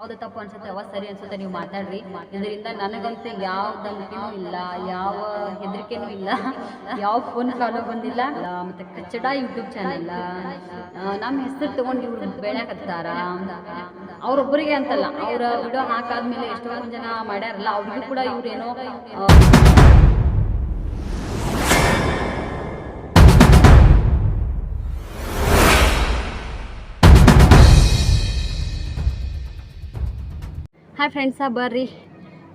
ಯಾವ್ದು ತಪ್ಪು ಅನ್ಸುತ್ತೆ ಯಾವ ಸರಿ ಅನ್ಸುತ್ತೆ ನೀವು ಮಾತಾಡ್ರಿ. ಇದರಿಂದ ನನಗಂತೂ ಯಾವ ಧಮಕಿನೂ ಇಲ್ಲ, ಯಾವ ಹೆದರಿಕೆನೂ ಇಲ್ಲ, ಯಾವ ಫೋನ್ ಕಾಲು ಬಂದಿಲ್ಲ. ಮತ್ತೆ ಕಚ್ಚಡ ಯೂಟ್ಯೂಬ್ ಚಾನಲ್ ನಮ್ಮ ಹೆಸರು ತಗೊಂಡು ಇವ್ರು ಬೆಳೆಯಕತ್ತಾರ ಅವ್ರೊಬ್ಬರಿಗೆ ಅಂತಲ್ಲ, ಅವ್ರ ವಿಡಿಯೋ ಹಾಕಾದ್ಮೇಲೆ ಎಷ್ಟೊಂದು ಜನ ಮಾಡ್ಯಾರಲ್ಲ, ಅವ್ರಿಗೂ ಕೂಡ ಇವ್ರೇನೋ ಹಾಯ್ ಫ್ರೆಂಡ್ಸ ಬರ್ರಿ.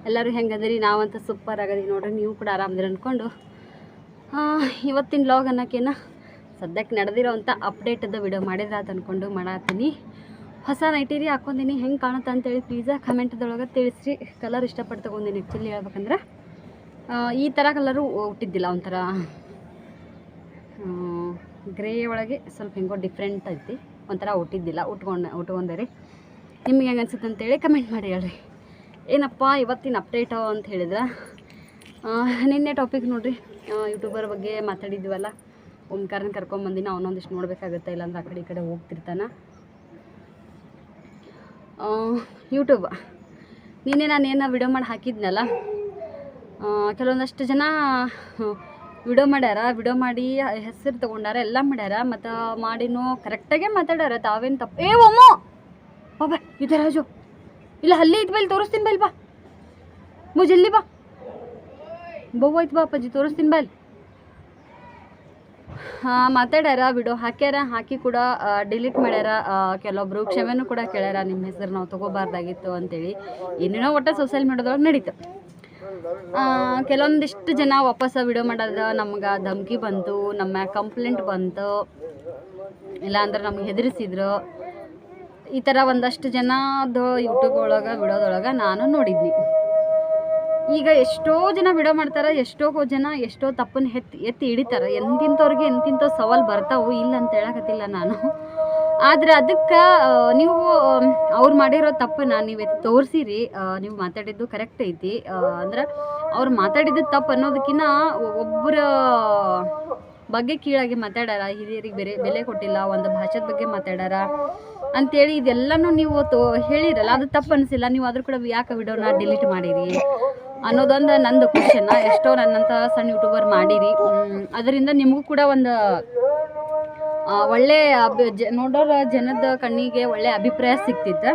ಎಲ್ಲರೂ ಹೆಂಗದಿರಿ? ನಾವಂತೂ ಸೂಪರ್ ಆಗದೀವಿ ನೋಡ್ರಿ. ನೀವು ಕೂಡ ಆರಾಮದಿರಿ ಅಂದ್ಕೊಂಡು ಇವತ್ತಿನ ಲಾಗ್ ಅನ್ನೋಕ್ಕೇನ? ಸದ್ಯಕ್ಕೆ ನಡೆದಿರೋವಂಥ ಅಪ್ಡೇಟದ ವಿಡಿಯೋ ಮಾಡಿದ್ರೆ ಅಂದ್ಕೊಂಡು ಮಾಡತ್ತೀನಿ. ಹೊಸ ನೈಟೀರಿ ಹಾಕೊಂಡಿನಿ ಹೆಂಗೆ ಕಾಣುತ್ತೆ ಅಂತೇಳಿ ಪ್ಲೀಸ ಕಮೆಂಟ್ದೊಳಗೆ ತಿಳಿಸ್ರಿ. ಕಲರ್ ಇಷ್ಟಪಟ್ಟು ತೊಗೊಂಡಿನಿ ಆ್ಯಕ್ಚುಲಿ ಹೇಳ್ಬೇಕಂದ್ರೆ. ಈ ಥರ ಕಲರು ಹುಟ್ಟಿದ್ದಿಲ್ಲ ಒಂಥರ. ಗ್ರೇ ಒಳಗೆ ಸ್ವಲ್ಪ ಹೆಂಗೋ ಡಿಫ್ರೆಂಟ್ ಐತಿ. ಒಂಥರ ಹುಟ್ಟಿದ್ದಿಲ್ಲ. ಉಟ್ಕೊಂಡು ಉಟ್ಕೊಂಡೆ ರೀ ನಿಮ್ಗೆ ಹೆಂಗೆ ಅನ್ಸುತ್ತೆ ಅಂತೇಳಿ ಕಮೆಂಟ್ ಮಾಡಿ ಹೇಳ್ರಿ. ಏನಪ್ಪ ಇವತ್ತಿನ ಅಪ್ಡೇಟು ಅಂತ ಹೇಳಿದ್ರೆ? ನಿನ್ನೆ ಟಾಪಿಕ್ ನೋಡಿರಿ ಯೂಟ್ಯೂಬರ್ ಬಗ್ಗೆ ಮಾತಾಡಿದ್ವಲ್ಲ, ಓಂಕಾರನ ಕರ್ಕೊಂಬಂದಿನ ಅವನೊಂದಿಷ್ಟು ನೋಡಬೇಕಾಗುತ್ತೆ ಇಲ್ಲಾಂದ್ರೆ ಆ ಕಡೆ ಈ ಕಡೆ ಹೋಗ್ತಿರ್ತಾನ. ಯೂಟ್ಯೂಬ್ ನಿನ್ನೆ ನಾನು ಏನೋ ವಿಡಿಯೋ ಮಾಡಿ ಹಾಕಿದ್ನಲ್ಲ ಕೆಲವೊಂದಷ್ಟು ಜನ ವಿಡಿಯೋ ಮಾಡ್ಯಾರ ವಿಡಿಯೋ ಮಾಡಿ ಹೆಸರು ತೊಗೊಂಡಾರ, ಎಲ್ಲ ಮಾಡ್ಯಾರ, ಮತ್ತು ಮಾಡಿನೂ ಕರೆಕ್ಟಾಗೇ ಮಾತಾಡ್ಯಾರ, ತಾವೇನು ತಪ್ಪು ಏ, ಒಮ್ಮೋ! ಬಾಬಾ ಇದೆ ರಾಜು. ಇಲ್ಲ ಹಲ್ಲಿ ಇದ್ ತೋರಿಸ್ತೀನಿ ಬೈಲ್ ಬಾ. ಬೋ ಜಲ್ದಿ ಬಾ. ಬವ್ವ ಐತ್ ಬಾ ಅಪ್ಪಾಜಿ ತೋರಿಸ್ತೀನಿ ಬೈಲ್ ಹಾಂ, ಮಾತಾಡ್ಯಾರ ವಿಡಿಯೋ ಹಾಕ್ಯಾರ, ಹಾಕಿ ಕೂಡ ಡಿಲೀಟ್ ಮಾಡ್ಯಾರ ಕೆಲವೊಬ್ರು. ಕ್ಷಮೆನೂ ಕೂಡ ಕೇಳ್ಯಾರ, ನಿಮ್ಮ ಹೆಸರು ನಾವು ತೊಗೋಬಾರ್ದಾಗಿತ್ತು ಅಂತೇಳಿ. ಏನೇನೋ ಒಟ್ಟು ಸೋಷಿಯಲ್ ಮೀಡಿಯಾದೊಳಗೆ ನಡೀತು. ಕೆಲವೊಂದಿಷ್ಟು ಜನ ವಾಪಸ್ ವಿಡಿಯೋ ಮಾಡೋದ, ನಮ್ಗೆ ಧಮಕಿ ಬಂತು, ನಮ್ಮ ಕಂಪ್ಲೇಂಟ್ ಬಂತು. ಇಲ್ಲಾಂದ್ರೆ ನಮ್ಗೆ ಹೆದರಿಸಿದ್ರು. ಈ ಥರ ಒಂದಷ್ಟು ಜನದ ಯೂಟ್ಯೂಬ್ ಒಳಗೆ ಬಿಡೋದೊಳಗೆ ನಾನು ನೋಡಿದ್ನಿ. ಈಗ ಎಷ್ಟೋ ಜನ ವಿಡಿಯೋ ಮಾಡ್ತಾರೆ, ಎಷ್ಟೋ ಜನ ಎಷ್ಟೋ ತಪ್ಪನ್ನು ಎತ್ತಿ ಎತ್ತಿ ಹಿಡಿತಾರೆ. ಎಂತಿಂಥವ್ರಿಗೆ ಎಂತಿಂಥ ಸವಾಲು ಬರ್ತಾವು ಇಲ್ಲ ಅಂತ ಹೇಳಕತ್ತಿಲ್ಲ ನಾನು. ಆದರೆ ಅದಕ್ಕೆ ನೀವು, ಅವ್ರು ಮಾಡಿರೋ ತಪ್ಪನ್ನು ನೀವು ಎತ್ತಿ ತೋರಿಸಿರಿ. ನೀವು ಮಾತಾಡಿದ್ದು ಕರೆಕ್ಟ್ ಐತಿ. ಅಂದ್ರೆ ಅವ್ರು ಮಾತಾಡಿದ್ದು ತಪ್ಪು ಅನ್ನೋದಕ್ಕಿಂತ ಒಬ್ಬರ ಬಗ್ಗೆ ಕೀಳಾಗಿ ಮಾತಾಡಾರ, ಹಿರಿಯರಿಗೆ ಬೇರೆ, ಬೆಲೆ ಕೊಟ್ಟಿಲ್ಲ, ಒಂದು ಭಾಷೆದ ಬಗ್ಗೆ ಮಾತಾಡ್ಯಾರ ಅಂತೇಳಿ ಇದೆಲ್ಲನೂ ನೀವು ಹೇಳಿರಲ್ಲ, ಅದು ತಪ್ಪು ಅನಿಸಿಲ್ಲ. ನೀವು ಅದ್ರ ಕೂಡ ಯಾಕೆ ವಿಡಿಯೋನ ಡಿಲೀಟ್ ಮಾಡಿರಿ? ಅನ್ನೋದೊಂದು ನಂದು ಕ್ವಶನ್ ಎಷ್ಟೋ ನನ್ನಂಥ ಸಣ್ಣ ಯೂಟ್ಯೂಬರ್ ಮಾಡಿರಿ. ಅದರಿಂದ ನಿಮಗೂ ಕೂಡ ಒಂದು ಒಳ್ಳೆ ಜ, ನೋಡೋರ ಜನದ ಕಣ್ಣಿಗೆ ಒಳ್ಳೆ ಅಭಿಪ್ರಾಯ ಸಿಕ್ತಿತ್ತು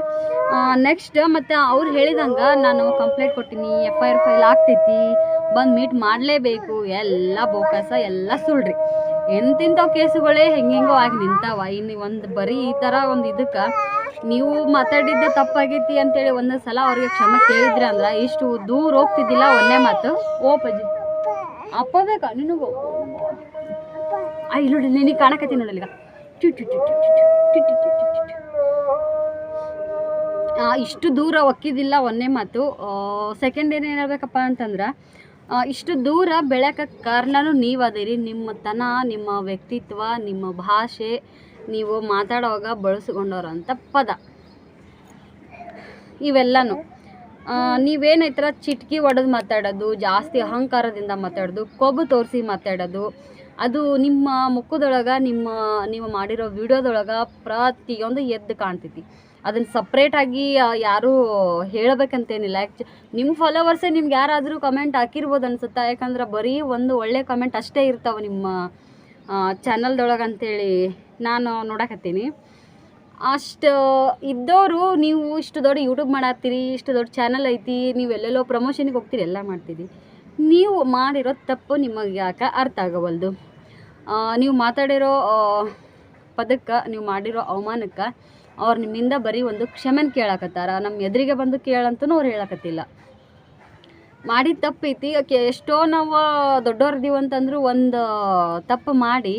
ನೆಕ್ಸ್ಟ್ ಮತ್ತು ಅವ್ರು ಹೇಳಿದಂಗೆ ನಾನು ಕಂಪ್ಲೇಂಟ್ ಕೊಟ್ಟಿನಿ ಎಫ್ ಐ ಆರ್ ಫೈಲ್ ಆಗ್ತೈತಿ. ಬಂದು ಮೀಟ್ ಮಾಡಲೇಬೇಕು. ಎಲ್ಲ ಬೋಕಸ ಎಲ್ಲ ಸುಳ್ರಿ ಎಂತಿಂಥ ಕೇಸುಗಳೇ ಹೆಂಗೆಂಗೋ ಆಗಿ ನಿಂತಾವ. ಇನ್ನು ಒಂದು ಬರೀ ಈ ಥರ ಒಂದು ಇದಕ್ಕೆ ನೀವು ಮಾತಾಡಿದ್ದು ತಪ್ಪಾಗೈತಿ ಅಂತೇಳಿ ಒಂದೊಂದು ಸಲ ಅವ್ರಿಗೆ ಕ್ಷಮೆ ಕೇಳಿದ್ರೆ ಅಂದ್ರೆ ಇಷ್ಟು ದೂರ ಹೋಗ್ತಿದ್ದಿಲ್ಲ ಒಂದೇ ಮಾತು, ಓ ಪಜಿ ಅಪ್ಪ ಬೇಕಾ ನಿನಗೂ? ಆ ಇಲ್ಲಿ ನೋಡಿ ನಿನಗೆ ಕಾಣಕತ್ತಿ ನೋಡಲಿಗ ಇಷ್ಟು ದೂರ ಒಕ್ಕಿದಿಲ್ಲ ಒಂದೇ ಮಾತು. ಸೆಕೆಂಡ್ ಏನೇನು ಹೇಳ್ಬೇಕಪ್ಪ ಅಂತಂದ್ರೆ ಇಷ್ಟು ದೂರ ಬೆಳೆಯೋಕೆ ಕಾರಣನೂ ನೀವು ಅದಿರಿ ನಿಮ್ಮ ತನ, ನಿಮ್ಮ ವ್ಯಕ್ತಿತ್ವ, ನಿಮ್ಮ ಭಾಷೆ ನೀವು ಮಾತಾಡುವಾಗ ಬಳಸ್ಕೊಂಡವ್ರಂಥ ಪದ. ಇವೆಲ್ಲನೂ. ನೀವೇನೈತರ ಚಿಟ್ಕಿ ಒಡೆದು ಮಾತಾಡೋದು, ಜಾಸ್ತಿ ಅಹಂಕಾರದಿಂದ ಮಾತಾಡೋದು, ಕೊಬ್ಬು ತೋರಿಸಿ ಮಾತಾಡೋದು, ಅದು ನಿಮ್ಮ ಮುಖದೊಳಗೆ, ನಿಮ್ಮ, ನೀವು ಮಾಡಿರೋ ವಿಡಿಯೋದೊಳಗೆ ಪ್ರತಿಯೊಂದು ಎದ್ದು ಕಾಣ್ತೈತಿ ಅದನ್ನು ಸಪ್ರೇಟಾಗಿ ಯಾರೂ ಹೇಳಬೇಕಂತೇನಿಲ್ಲ. ಆ್ಯಕ್ಚು ನಿಮ್ಮ ಫಾಲೋವರ್ಸೇ ನಿಮ್ಗೆ ಯಾರಾದರೂ ಕಮೆಂಟ್ ಹಾಕಿರ್ಬೋದು ಅನ್ಸುತ್ತಾ? ಯಾಕಂದ್ರೆ ಬರೀ ಒಂದು ಒಳ್ಳೆ ಕಮೆಂಟ್ ಅಷ್ಟೇ ಇರ್ತಾವೆ ನಿಮ್ಮ ಚಾನಲ್ದೊಳಗೆ ಅಂತೇಳಿ ನಾನು ನೋಡಕತ್ತೀನಿ. ಅಷ್ಟು ಇದ್ದವರು ನೀವು ಇಷ್ಟು ದೊಡ್ಡ ಯೂಟ್ಯೂಬ್ ಮಾಡಾತ್ತೀರಿ, ಇಷ್ಟು ದೊಡ್ಡ ಚಾನಲ್ ಐತಿ, ನೀವು ಎಲ್ಲೆಲ್ಲೋ ಪ್ರಮೋಷನ್ಗೆ ಹೋಗ್ತೀರಿ, ಎಲ್ಲ ಮಾಡ್ತೀರಿ. ನೀವು ಮಾಡಿರೋ ತಪ್ಪು ನಿಮಗೆ ಯಾಕೆ ಅರ್ಥ ಆಗವಲ್ದು? ನೀವು ಮಾತಾಡಿರೋ ಪದಕ್ಕೆ, ನೀವು ಮಾಡಿರೋ ಅವಮಾನಕ್ಕೆ ಅವ್ರು ನಿಮ್ಮಿಂದ ಬರೀ ಒಂದು ಕ್ಷಮೆನ ಕೇಳಾಕತ್ತಾರ. ನಮ್ಮ ಎದುರಿಗೆ ಬಂದು ಕೇಳಂತೂ ಅವ್ರು ಹೇಳಕತ್ತಿಲ್ಲ. ಮಾಡಿದ ತಪ್ಪೈತಿ ಕೆ ಎಷ್ಟೋ ನಾವು ದೊಡ್ಡವ್ರದೀವಿ ಅಂತಂದ್ರು ಒಂದು ತಪ್ಪು ಮಾಡಿ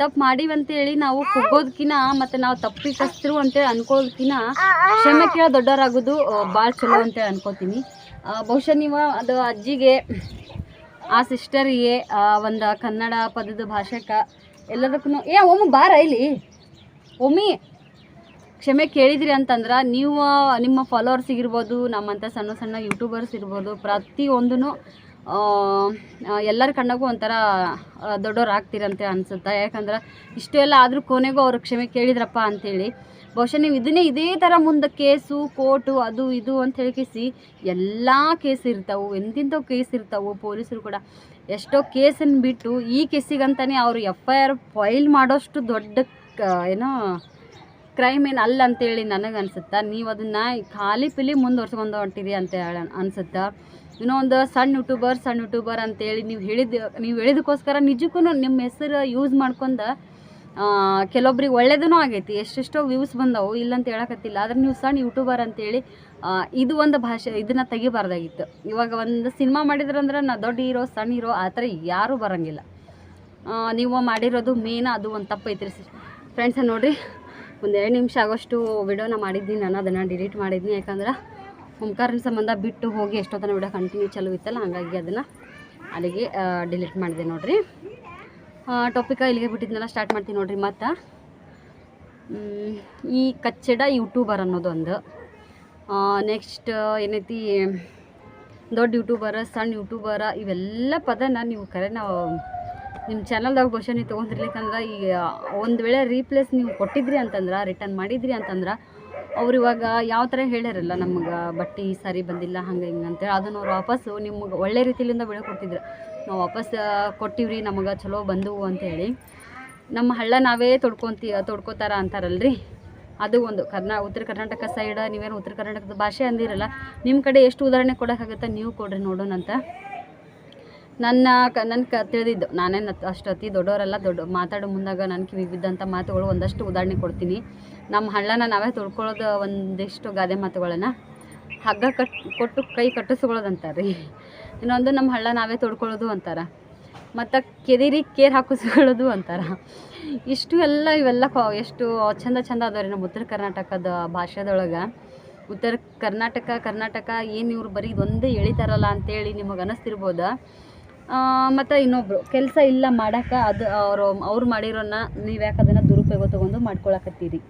ತಪ್ಪು ಮಾಡಿವಂತೇಳಿ ನಾವು ಕುಗ್ಗೋದ್ಕಿನ ಮತ್ತು ನಾವು ತಪ್ಪಿತಸ್ಥರು ಅಂತೇಳಿ ಅನ್ಕೋದ್ಕಿನ ಕ್ಷಮೆ ಕೇಳೋ ದೊಡ್ಡವರಾಗೋದು ಭಾಳ ಚಲೋ ಅಂತೇಳಿ ಅನ್ಕೋತೀನಿ. ಬಹುಶಃ ನೀವು ಅದು ಅಜ್ಜಿಗೆ, ಆ ಸಿಸ್ಟರಿಗೆ ಒಂದು ಕನ್ನಡ ಪದದ ಭಾಷೆಕ ಎಲ್ಲದಕ್ಕೂ ಏ, ಒಮ್ಮೆ ಬಾರ ಇಲ್ಲಿ. ಒಮ್ಮೆ ಕ್ಷಮೆ ಕೇಳಿದಿರಿ ಅಂತಂದ್ರೆ ನೀವು, ನಿಮ್ಮ ಫಾಲೋವರ್ಸ್ ಇರ್ಬೋದು ನಮ್ಮಂಥ ಸಣ್ಣ ಸಣ್ಣ ಯೂಟ್ಯೂಬರ್ಸ್ ಇರ್ಬೋದು ಪ್ರತಿಯೊಂದೂ ಎಲ್ಲರ ಕಣ್ಣಗೂ ಒಂಥರ ದೊಡ್ಡವ್ರು ಆಗ್ತೀರಂತೆ ಅನಿಸುತ್ತೆ? ಯಾಕಂದ್ರೆ ಇಷ್ಟೆಲ್ಲ ಆದರೂ ಕೊನೆಗೂ ಅವ್ರು ಕ್ಷಮೆ ಕೇಳಿದ್ರಪ್ಪ ಅಂಥೇಳಿ ಬಹುಶಃ ನೀವು ಇದನ್ನೇ ಇದೇ ಥರ ಮುಂದೆ ಕೇಸು, ಕೋರ್ಟು, ಅದು ಇದು ಅಂತ ಹೇಳಿಕಿಸಿ, ಎಲ್ಲ ಕೇಸ್ ಇರ್ತಾವೆ ಎಂತಿಂಥವು ಕೇಸ್ ಇರ್ತಾವೆ, ಪೊಲೀಸರು ಕೂಡ. ಎಷ್ಟೋ ಕೇಸನ್ನು ಬಿಟ್ಟು ಈ ಕೇಸಿಗಂತಲೇ ಅವರು ಎಫ್ ಐ ಆರ್ ಫೈಲ್ ಮಾಡೋಷ್ಟು ದೊಡ್ಡ ಏನೋ ಕ್ರೈಮ್ ಏನು ಅಲ್ಲ ಅಂತೇಳಿ ನನಗೆ ಅನಿಸುತ್ತೆ? ನೀವು ಅದನ್ನು ಖಾಲಿ ಪಿಲಿ ಮುಂದುವರ್ಸ್ಕೊಂಡು ಹೊಂಟಿರಿ ಅಂತ ಹೇಳ ಅನಿಸುತ್ತೆ? ಇನ್ನೂ ಒಂದು ಸಣ್ಣ ಯೂಟ್ಯೂಬರ್ ಸಣ್ಣ ಯೂಟ್ಯೂಬರ್ ಅಂತೇಳಿ ನೀವು ಹೇಳಿದ, ನೀವು ಹೇಳಿದಕ್ಕೋಸ್ಕರ ನಿಜಕ್ಕೂ ನಿಮ್ಮ ಹೆಸರು ಯೂಸ್ ಮಾಡ್ಕೊಂಡು ಕೆಲವೊಬ್ರಿಗೆ ಒಳ್ಳೇದೂ ಆಗೈತಿ. ಎಷ್ಟೆಷ್ಟೋ ವ್ಯೂಸ್ ಬಂದವು ಇಲ್ಲ ಅಂತ ಹೇಳಕತ್ತಿಲ್ಲ. ಆದ್ರೆ ನೀವು ಸಣ್ಣ ಯೂಟ್ಯೂಬರ್ ಅಂತೇಳಿ ಇದು ಒಂದು ಭಾಷೆ, ಇದನ್ನು ತೆಗಿಬಾರ್ದಾಗಿತ್ತು. ಇವಾಗ ಒಂದು ಸಿನಿಮಾ ಮಾಡಿದ್ರಂದ್ರೆ ನಾ ದೊಡ್ಡ ಹೀರೋ ಸಣ್ಣ ಹೀರೋ, ಆ ಥರ ಯಾರೂ ಬರೋಂಗಿಲ್ಲ. ನೀವು ಮಾಡಿರೋದು ಮೇನ್ ಅದು ಒಂದು ತಪ್ಪೈತ್ರಿ ಫ್ರೆಂಡ್ಸ ನೋಡಿರಿ. ಒಂದು ಎರಡು ನಿಮಿಷ ಆಗೋಷ್ಟು ವಿಡಿಯೋನ ಮಾಡಿದ್ದೀನಿ, ನಾನು ಅದನ್ನು ಡಿಲೀಟ್ ಮಾಡಿದ್ನಿ ಯಾಕಂದ್ರೆ ಓಂಕಾರನ ಸಂಬಂಧ ಬಿಟ್ಟು ಹೋಗಿ ಎಷ್ಟೊತ್ತನ ವಿಡಿಯೋ ಕಂಟಿನ್ಯೂ ಚಲೋ ಇತ್ತಲ್ಲ, ಹಾಗಾಗಿ ಅದನ್ನು ಅಲ್ಲಿಗೆ ಡಿಲೀಟ್ ಮಾಡಿದೆ ನೋಡಿರಿ. ಟಾಪಿಕ ಇಲ್ಲಿಗೆ ಬಿಟ್ಟಿದ್ನೆಲ್ಲ ಸ್ಟಾರ್ಟ್ ಮಾಡ್ತೀನಿ ನೋಡಿರಿ ಮತ್ತು. ಈ ಕಚ್ಚಡ ಯೂಟ್ಯೂಬರ್ ಅನ್ನೋದೊಂದು. ನೆಕ್ಸ್ಟ್ ಏನೈತಿ, ದೊಡ್ಡ ಯೂಟ್ಯೂಬರ ಸಣ್ಣ ಯೂಟ್ಯೂಬರ ಇವೆಲ್ಲ ಪದನ ನೀವು ಕರೆ, ನಾವು ನಿಮ್ಮ ಚಾನಲ್ದಾಗ ಬಹುಶಃ ನೀವು ತೊಗೊಂಡಿರ್ಲಿಕ್ಕಂದ್ರೆ ಈಗ ಒಂದು ವೇಳೆ ರೀಪ್ಲೇಸ್ ನೀವು ಕೊಟ್ಟಿದ್ರಿ ಅಂತಂದ್ರೆ ರಿಟರ್ನ್ ಮಾಡಿದ್ರಿ ಅಂತಂದ್ರೆ, ಅವ್ರು ಇವಾಗ ಯಾವ ಥರ ಹೇಳ್ಯಾರಲ್ಲ ನಮ್ಗೆ, ಬಟ್ಟೆ ಸರಿ ಬಂದಿಲ್ಲ, ಹಂಗೆ ಹಿಂಗೆ ಅಂತೇಳಿ ಅದನ್ನು ಅವ್ರು ವಾಪಸ್ಸು ನಿಮ್ಗೆ ಒಳ್ಳೆ ರೀತಿಲಿಂದ ಬೆಳೆ ಕೊಡ್ತಿದ್ರು. ನಾವು ವಾಪಸ್ ಕೊಟ್ಟಿವ್ರಿ, ನಮಗೆ ಚಲೋ ಬಂದವು ಅಂತೇಳಿ ನಮ್ಮ ಹಳ್ಳ ನಾವೇ ತೊಡ್ಕೊಂತಿ, ತೊಡ್ಕೋತಾರ ಅಂತಾರಲ್ರಿ? ಅದು ಒಂದು. ಕರ್ನಾ, ಉತ್ತರ ಕರ್ನಾಟಕ ಸೈಡ್ ನೀವೇನು ಉತ್ತರ ಕರ್ನಾಟಕದ ಭಾಷೆ ಅಂದಿರಲ್ಲ ನಿಮ್ಮ ಕಡೆ ಎಷ್ಟು ಉದಾಹರಣೆ ಕೊಡೋಕ್ಕಾಗುತ್ತೆ ನೀವು ಕೊಡ್ರಿ ನೋಡೋಣ ಅಂತ ನನ್ನ ಕ ನನ್ನ ಕ, ತಿಳಿದಿದ್ದು. ನಾನೇನು ಅಷ್ಟು ಅತಿ ದೊಡ್ಡವರೆಲ್ಲ, ದೊಡ್ಡ, ಮಾತಾಡೋ ಮುಂದಾಗ ನನ್ನ ಕಿವಿ ಬಿದ್ದಂಥ ಮಾತುಗಳು ಒಂದಷ್ಟು ಉದಾಹರಣೆ ಕೊಡ್ತೀನಿ. ನಮ್ಮ ಹಳ್ಳನ ನಾವೇ ತೊಳ್ಕೊಳ್ಳೋದು ಒಂದಿಷ್ಟು ಗಾದೆ ಮಾತುಗಳನ್ನು. ಹಗ್ಗ ಕಟ್, ಕೊಟ್ಟು ಕೈ ಕಟ್ಟಿಸ್ಕೊಳ್ಳೋದು ಅಂತಾರೆ ರೀ ಇನ್ನೊಂದು ನಮ್ಮ ಹಳ್ಳ ನಾವೇ ತೊಡ್ಕೊಳ್ಳೋದು ಅಂತಾರೆ. ಮತ್ತು ಕೆದಿರಿ ಕೇರ್ ಹಾಕಿಸ್ಕೊಳ್ಳೋದು ಅಂತಾರೆ. ಇಷ್ಟು ಎಲ್ಲ ಇವೆಲ್ಲ ಎಷ್ಟು ಚಂದ ಚಂದ ಅದಾವ ರೀ ನಮ್ಮ ಉತ್ತರ ಕರ್ನಾಟಕದ ಭಾಷೆದೊಳಗೆ. ಉತ್ತರ ಕರ್ನಾಟಕ ಕರ್ನಾಟಕ ಏನು ಇವ್ರು ಬರೀ ಒಂದೇ ಎಳಿತಾರಲ್ಲ ಅಂತೇಳಿ ನಿಮಗೆ ಅನ್ನಿಸ್ತಿರ್ಬೋದು ಮತ್ತು ಇನ್ನೊಬ್ಬರು ಕೆಲಸ ಇಲ್ಲ ಮಾಡೋಕೆ ಅದು ಅವರು, ಅವ್ರು ಮಾಡಿರೋನ್ನ ನೀವು ಯಾಕೆ ಅದನ್ನು ದುರುಪಯೋಗ ತೊಗೊಂಡು ಮಾಡ್ಕೊಳಕತ್ತೀರಿ?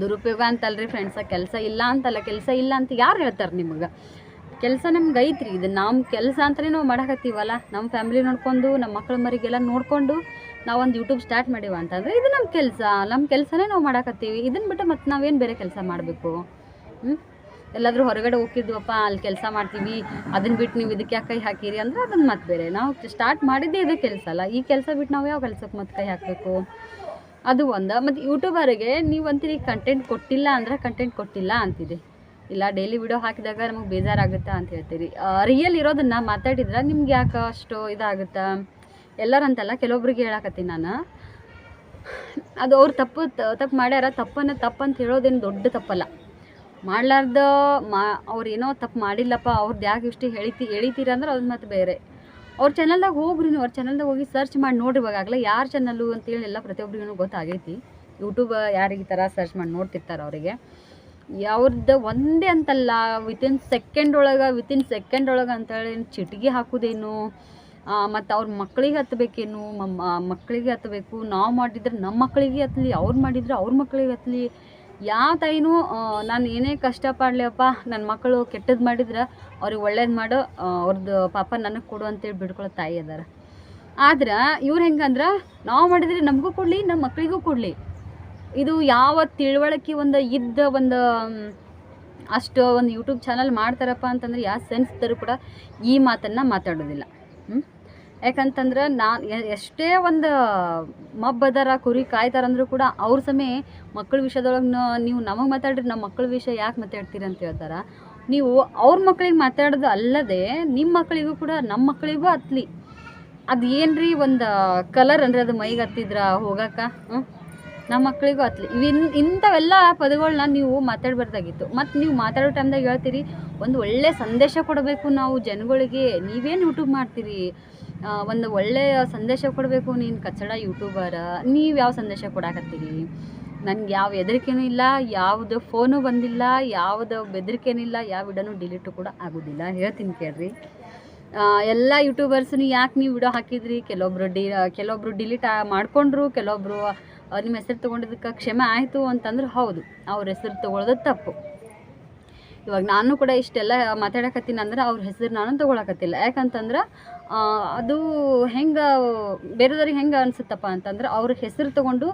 ದುರುಪಯೋಗ ಅಂತಲ್ರಿ ಫ್ರೆಂಡ್ಸ ಕೆಲಸ ಇಲ್ಲ ಅಂತಲ್ಲ, ಕೆಲಸ ಇಲ್ಲ ಅಂತ ಯಾರು ಹೇಳ್ತಾರೆ ನಿಮಗೆ? ಕೆಲಸ ನಮ್ಗೆ ಐತ್ರಿ, ಇದು ನಮ್ಮ ಕೆಲಸ ಅಂತಲೇ ನಾವು ಮಾಡಕತ್ತೀವಲ್ಲ? ನಮ್ಮ ಫ್ಯಾಮಿಲಿ ನೋಡ್ಕೊಂಡು ನಮ್ಮ ಮಕ್ಳ ಮರಿಗೆಲ್ಲ ನೋಡಿಕೊಂಡು ನಾವೊಂದು ಯೂಟ್ಯೂಬ್ ಸ್ಟಾರ್ಟ್ ಮಾಡೀವ ಅಂತಂದ್ರೆ ಇದು ನಮ್ಮ ಕೆಲಸ ನಮ್ಮ ಕೆಲಸನೇ ನಾವು ಮಾಡಕತ್ತೀವಿ. ಇದನ್ನು ಬಿಟ್ಟು ಮತ್ತೆ ನಾವೇನು ಬೇರೆ ಕೆಲಸ ಮಾಡಬೇಕು? ಹ್ಞೂ ಎಲ್ಲಾದರೂ ಹೊರಗಡೆ ಹೋಗಿದ್ವಪ್ಪ ಅಲ್ಲಿ ಕೆಲಸ ಮಾಡ್ತೀವಿ ಅದನ್ನ ಬಿಟ್ಟು ನೀವು ಇದಕ್ಕೆ ಯಾಕೆ ಕೈ ಹಾಕಿರಿ? ಅಂದ್ರೆ ಅದನ್ನು ಮತ್ತೆ ಬೇರೆ. ನಾವು ಸ್ಟಾರ್ಟ್ ಮಾಡಿದ್ದೇ ಇದು ಕೆಲಸ ಅಲ್ಲ. ಈ ಕೆಲಸ ಬಿಟ್ಟು ನಾವು ಯಾವ ಕೆಲಸಕ್ಕೆ ಮತ್ತೆ ಕೈ ಹಾಕಬೇಕು? ಅದು ಒಂದು. ಮತ್ತು ಯೂಟ್ಯೂಬರಿಗೆ ನೀವು ಅಂತೀರಿ ಕಂಟೆಂಟ್ ಕೊಟ್ಟಿಲ್ಲ ಅಂದ್ರೆ ಕಂಟೆಂಟ್ ಕೊಟ್ಟಿಲ್ಲ ಅಂತಿದೆ ಇಲ್ಲ ಡೈಲಿ ವಿಡಿಯೋ ಹಾಕಿದಾಗ ನಮಗೆ ಬೇಜಾರಾಗುತ್ತಾ? ಅಂತ ಹೇಳ್ತೀರಿ. ರಿಯಲ್ ಇರೋದನ್ನ ಮಾತಾಡಿದ್ರೆ ನಿಮ್ಗೆ ಯಾಕೆ ಅಷ್ಟು ಇದಾಗುತ್ತಾ? ಎಲ್ಲರಂತಲ್ಲ, ಕೆಲವೊಬ್ರಿಗೆ ಹೇಳಕತ್ತೀನಿ ನಾನು. ಅದು ಅವ್ರು ತಪ್ಪು ತಪ್ಪು ಮಾಡ್ಯಾರ, ತಪ್ಪನ್ನು ತಪ್ಪಂತ ಹೇಳೋದೇನು ದೊಡ್ಡ ತಪ್ಪಲ್ಲ. ಮಾಡ್ಲಾರ್ದ ಮಾ, ಅವ್ರು ಏನೋ ತಪ್ಪು ಮಾಡಿಲ್ಲಪ್ಪ ಅವ್ರದ್ದು ಯಾಕೆ ಇಷ್ಟು ಹೇಳಿತಿ, ಹೇಳಿತೀರ ಅಂದ್ರೆ ಅದು ಮತ್ತೆ ಬೇರೆ. ಅವ್ರ ಚಾನಲ್ದಾಗ ಹೋಗ್ರಿ ನೀವು ಅವ್ರ ಚಾನಲ್ದಾಗ ಹೋಗಿ ಸರ್ಚ್ ಮಾಡಿ ನೋಡ್ರಿ ಇವಾಗಲೇ ಯಾರ ಚಾನಲ್ಲು ಅಂತೇಳಿ ಎಲ್ಲ ಪ್ರತಿಯೊಬ್ಬರಿಗೂ ಗೊತ್ತಾಗೈತಿ. ಯೂಟ್ಯೂಬ್ ಯಾರಿಗೆ ಈ ಥರ ಸರ್ಚ್ ಮಾಡಿ ನೋಡ್ತಿರ್ತಾರೆ ಅವರಿಗೆ. ಯಾವ್ದು ಒಂದೇ ಅಂತಲ್ಲ ವಿತಿನ್ ಸೆಕೆಂಡ್ ಒಳಗೆ ವಿತಿನ್ ಸೆಕೆಂಡ್ ಒಳಗೆ ಅಂತೇಳಿ ಚಿಟಿಗೆ ಹಾಕೋದೇನು? ಮತ್ತು ಅವ್ರ ಮಕ್ಕಳಿಗೆ ಹತ್ತಬೇಕೇನು ಮಕ್ಕಳಿಗೆ ಹತ್ತಬೇಕು ನಾವು ಮಾಡಿದ್ರೆ ನಮ್ಮ ಮಕ್ಕಳಿಗೆ ಹತ್ತಲಿ ಅವ್ರು ಮಾಡಿದ್ರೆ ಅವ್ರ ಮಕ್ಕಳಿಗೆ ಹತ್ತಲಿ ಯಾವ ತಾಯಿನೂ ನಾನು ಏನೇ ಕಷ್ಟಪಡಲಿಯಪ್ಪ ನನ್ನ ಮಕ್ಕಳು ಕೆಟ್ಟದ್ದು ಮಾಡಿದ್ರೆ ಅವ್ರಿಗೆ ಒಳ್ಳೇದು ಮಾಡು ಅವ್ರದ್ದು ಪಾಪ ನನಗೆ ಕೊಡು ಅಂತೇಳಿ ಬಿಡ್ಕೊಳ್ಳೋ ತಾಯಿ ಅದಾರ. ಆದ್ರೆ ಇವ್ರು ಹೆಂಗಂದ್ರೆ ನಾವು ಮಾಡಿದ್ರೆ ನಮಗೂ ಕೊಡಲಿ ನಮ್ಮ ಮಕ್ಕಳಿಗೂ ಕೊಡಲಿ. ಇದು ಯಾವ ತಿಳುವಳಿಕೆ ಒಂದು ಇದ್ದ ಒಂದು ಅಷ್ಟು ಒಂದು ಯೂಟ್ಯೂಬ್ ಚಾನಲ್ ಮಾಡ್ತಾರಪ್ಪ ಅಂತಂದ್ರೆ ಯಾವ ಸೆನ್ಸ್ ಇದ್ದರೂ ಕೂಡ ಈ ಮಾತನ್ನು ಮಾತಾಡೋದಿಲ್ಲ. ಹ್ಮ್? ಯಾಕಂತಂದ್ರೆ ನಾನು ಎಷ್ಟೇ ಒಂದು ಮಬ್ಬದರ ಕುರಿ ಕಾಯ್ತಾರಂದ್ರೂ ಕೂಡ ಅವ್ರ ಸಮೇ ಮಕ್ಕಳ ವಿಷಯದೊಳಗೆ ನೀವು ನಮಗೆ ಮಾತಾಡ್ರಿ ನಮ್ಮ ಮಕ್ಕಳ ವಿಷಯ ಯಾಕೆ ಮಾತಾಡ್ತೀರಿ ಅಂತ ಹೇಳ್ತಾರೆ. ನೀವು ಅವ್ರ ಮಕ್ಕಳಿಗೆ ಮಾತಾಡೋದು ಅಲ್ಲದೆ ನಿಮ್ಮ ಮಕ್ಕಳಿಗೂ ಕೂಡ ನಮ್ಮ ಮಕ್ಕಳಿಗೂ ಹತ್ಲಿ ಅದು ಏನ್ರಿ ಒಂದು ಕಲರ್ ಅಂದ್ರೆ ಅದು ಮೈಗೆ ಹತ್ತಿದ್ರ ಹೋಗಕ್ಕ ನಮ್ಮ ಮಕ್ಕಳಿಗೂ ಹತ್ಲಿ ಇವಿನ್, ಇಂಥವೆಲ್ಲ ಪದಗಳನ್ನ ನೀವು ಮಾತಾಡಬಾರ್ದಾಗಿತ್ತು. ಮತ್ತು ನೀವು ಮಾತಾಡೋ ಟೈಮ್ದಾಗ ಹೇಳ್ತೀರಿ, ಒಂದು ಒಳ್ಳೆ ಸಂದೇಶ ಕೊಡಬೇಕು ನಾವು ಜನಗಳಿಗೆ. ನೀವೇನು ಯೂಟ್ಯೂಬ್ ಮಾಡ್ತೀರಿ? ಒಂದು ಒಳ್ಳೆಯ ಸಂದೇಶ ಕೊಡಬೇಕು ನೀನು ಕಚ್ಚಡ ಯೂಟ್ಯೂಬರ ನೀವು ಯಾವ ಸಂದೇಶ ಕೊಡಾಕತ್ತೀರಿ? ನನಗೆ ಯಾವ ಹೆದರಿಕೆನೂ ಇಲ್ಲ, ಯಾವುದು ಫೋನು ಬಂದಿಲ್ಲ, ಯಾವುದು ಬೆದರಿಕೆನಿಲ್ಲ ಯಾವ ವಿಡೋನು ಡಿಲೀಟು ಕೂಡ ಆಗೋದಿಲ್ಲ. ಹೇಳ್ತೀನಿ ಕೇಳ್ರಿ. ಎಲ್ಲ ಯೂಟ್ಯೂಬರ್ಸ್ನು ಯಾಕೆ ನೀವು ವಿಡಿಯೋ ಹಾಕಿದ್ರಿ? ಕೆಲವೊಬ್ರು ಡಿ, ಕೆಲವೊಬ್ರು ಡಿಲೀಟ್ ಮಾಡಿಕೊಂಡ್ರು, ಕೆಲವೊಬ್ರು ನಿಮ್ಮ ಹೆಸರು ತೊಗೊಂಡಿದ್ದಕ್ಕೆ ಕ್ಷಮೆ ಆಯಿತು ಅಂತಂದ್ರೆ ಹೌದು, ಅವ್ರ ಹೆಸರು ತೊಗೊಳೋದು ತಪ್ಪು. ಇವಾಗ ನಾನು ಕೂಡ ಇಷ್ಟೆಲ್ಲ ಮಾತಾಡಕತ್ತೀನಿ ಅಂದ್ರೆ ಅವ್ರ ಹೆಸರು ನಾನು ತೊಗೊಳಕತ್ತಿಲ್ಲ. ಯಾಕಂತಂದ್ರೆ ಅದು ಹೆಂಗೆ, ಬೇರೆದವ್ರಿಗೆ ಹೆಂಗೆ ಅನಿಸುತ್ತಪ್ಪ ಅಂತಂದ್ರೆ ಅವ್ರ ಹೆಸರು ತಗೊಂಡು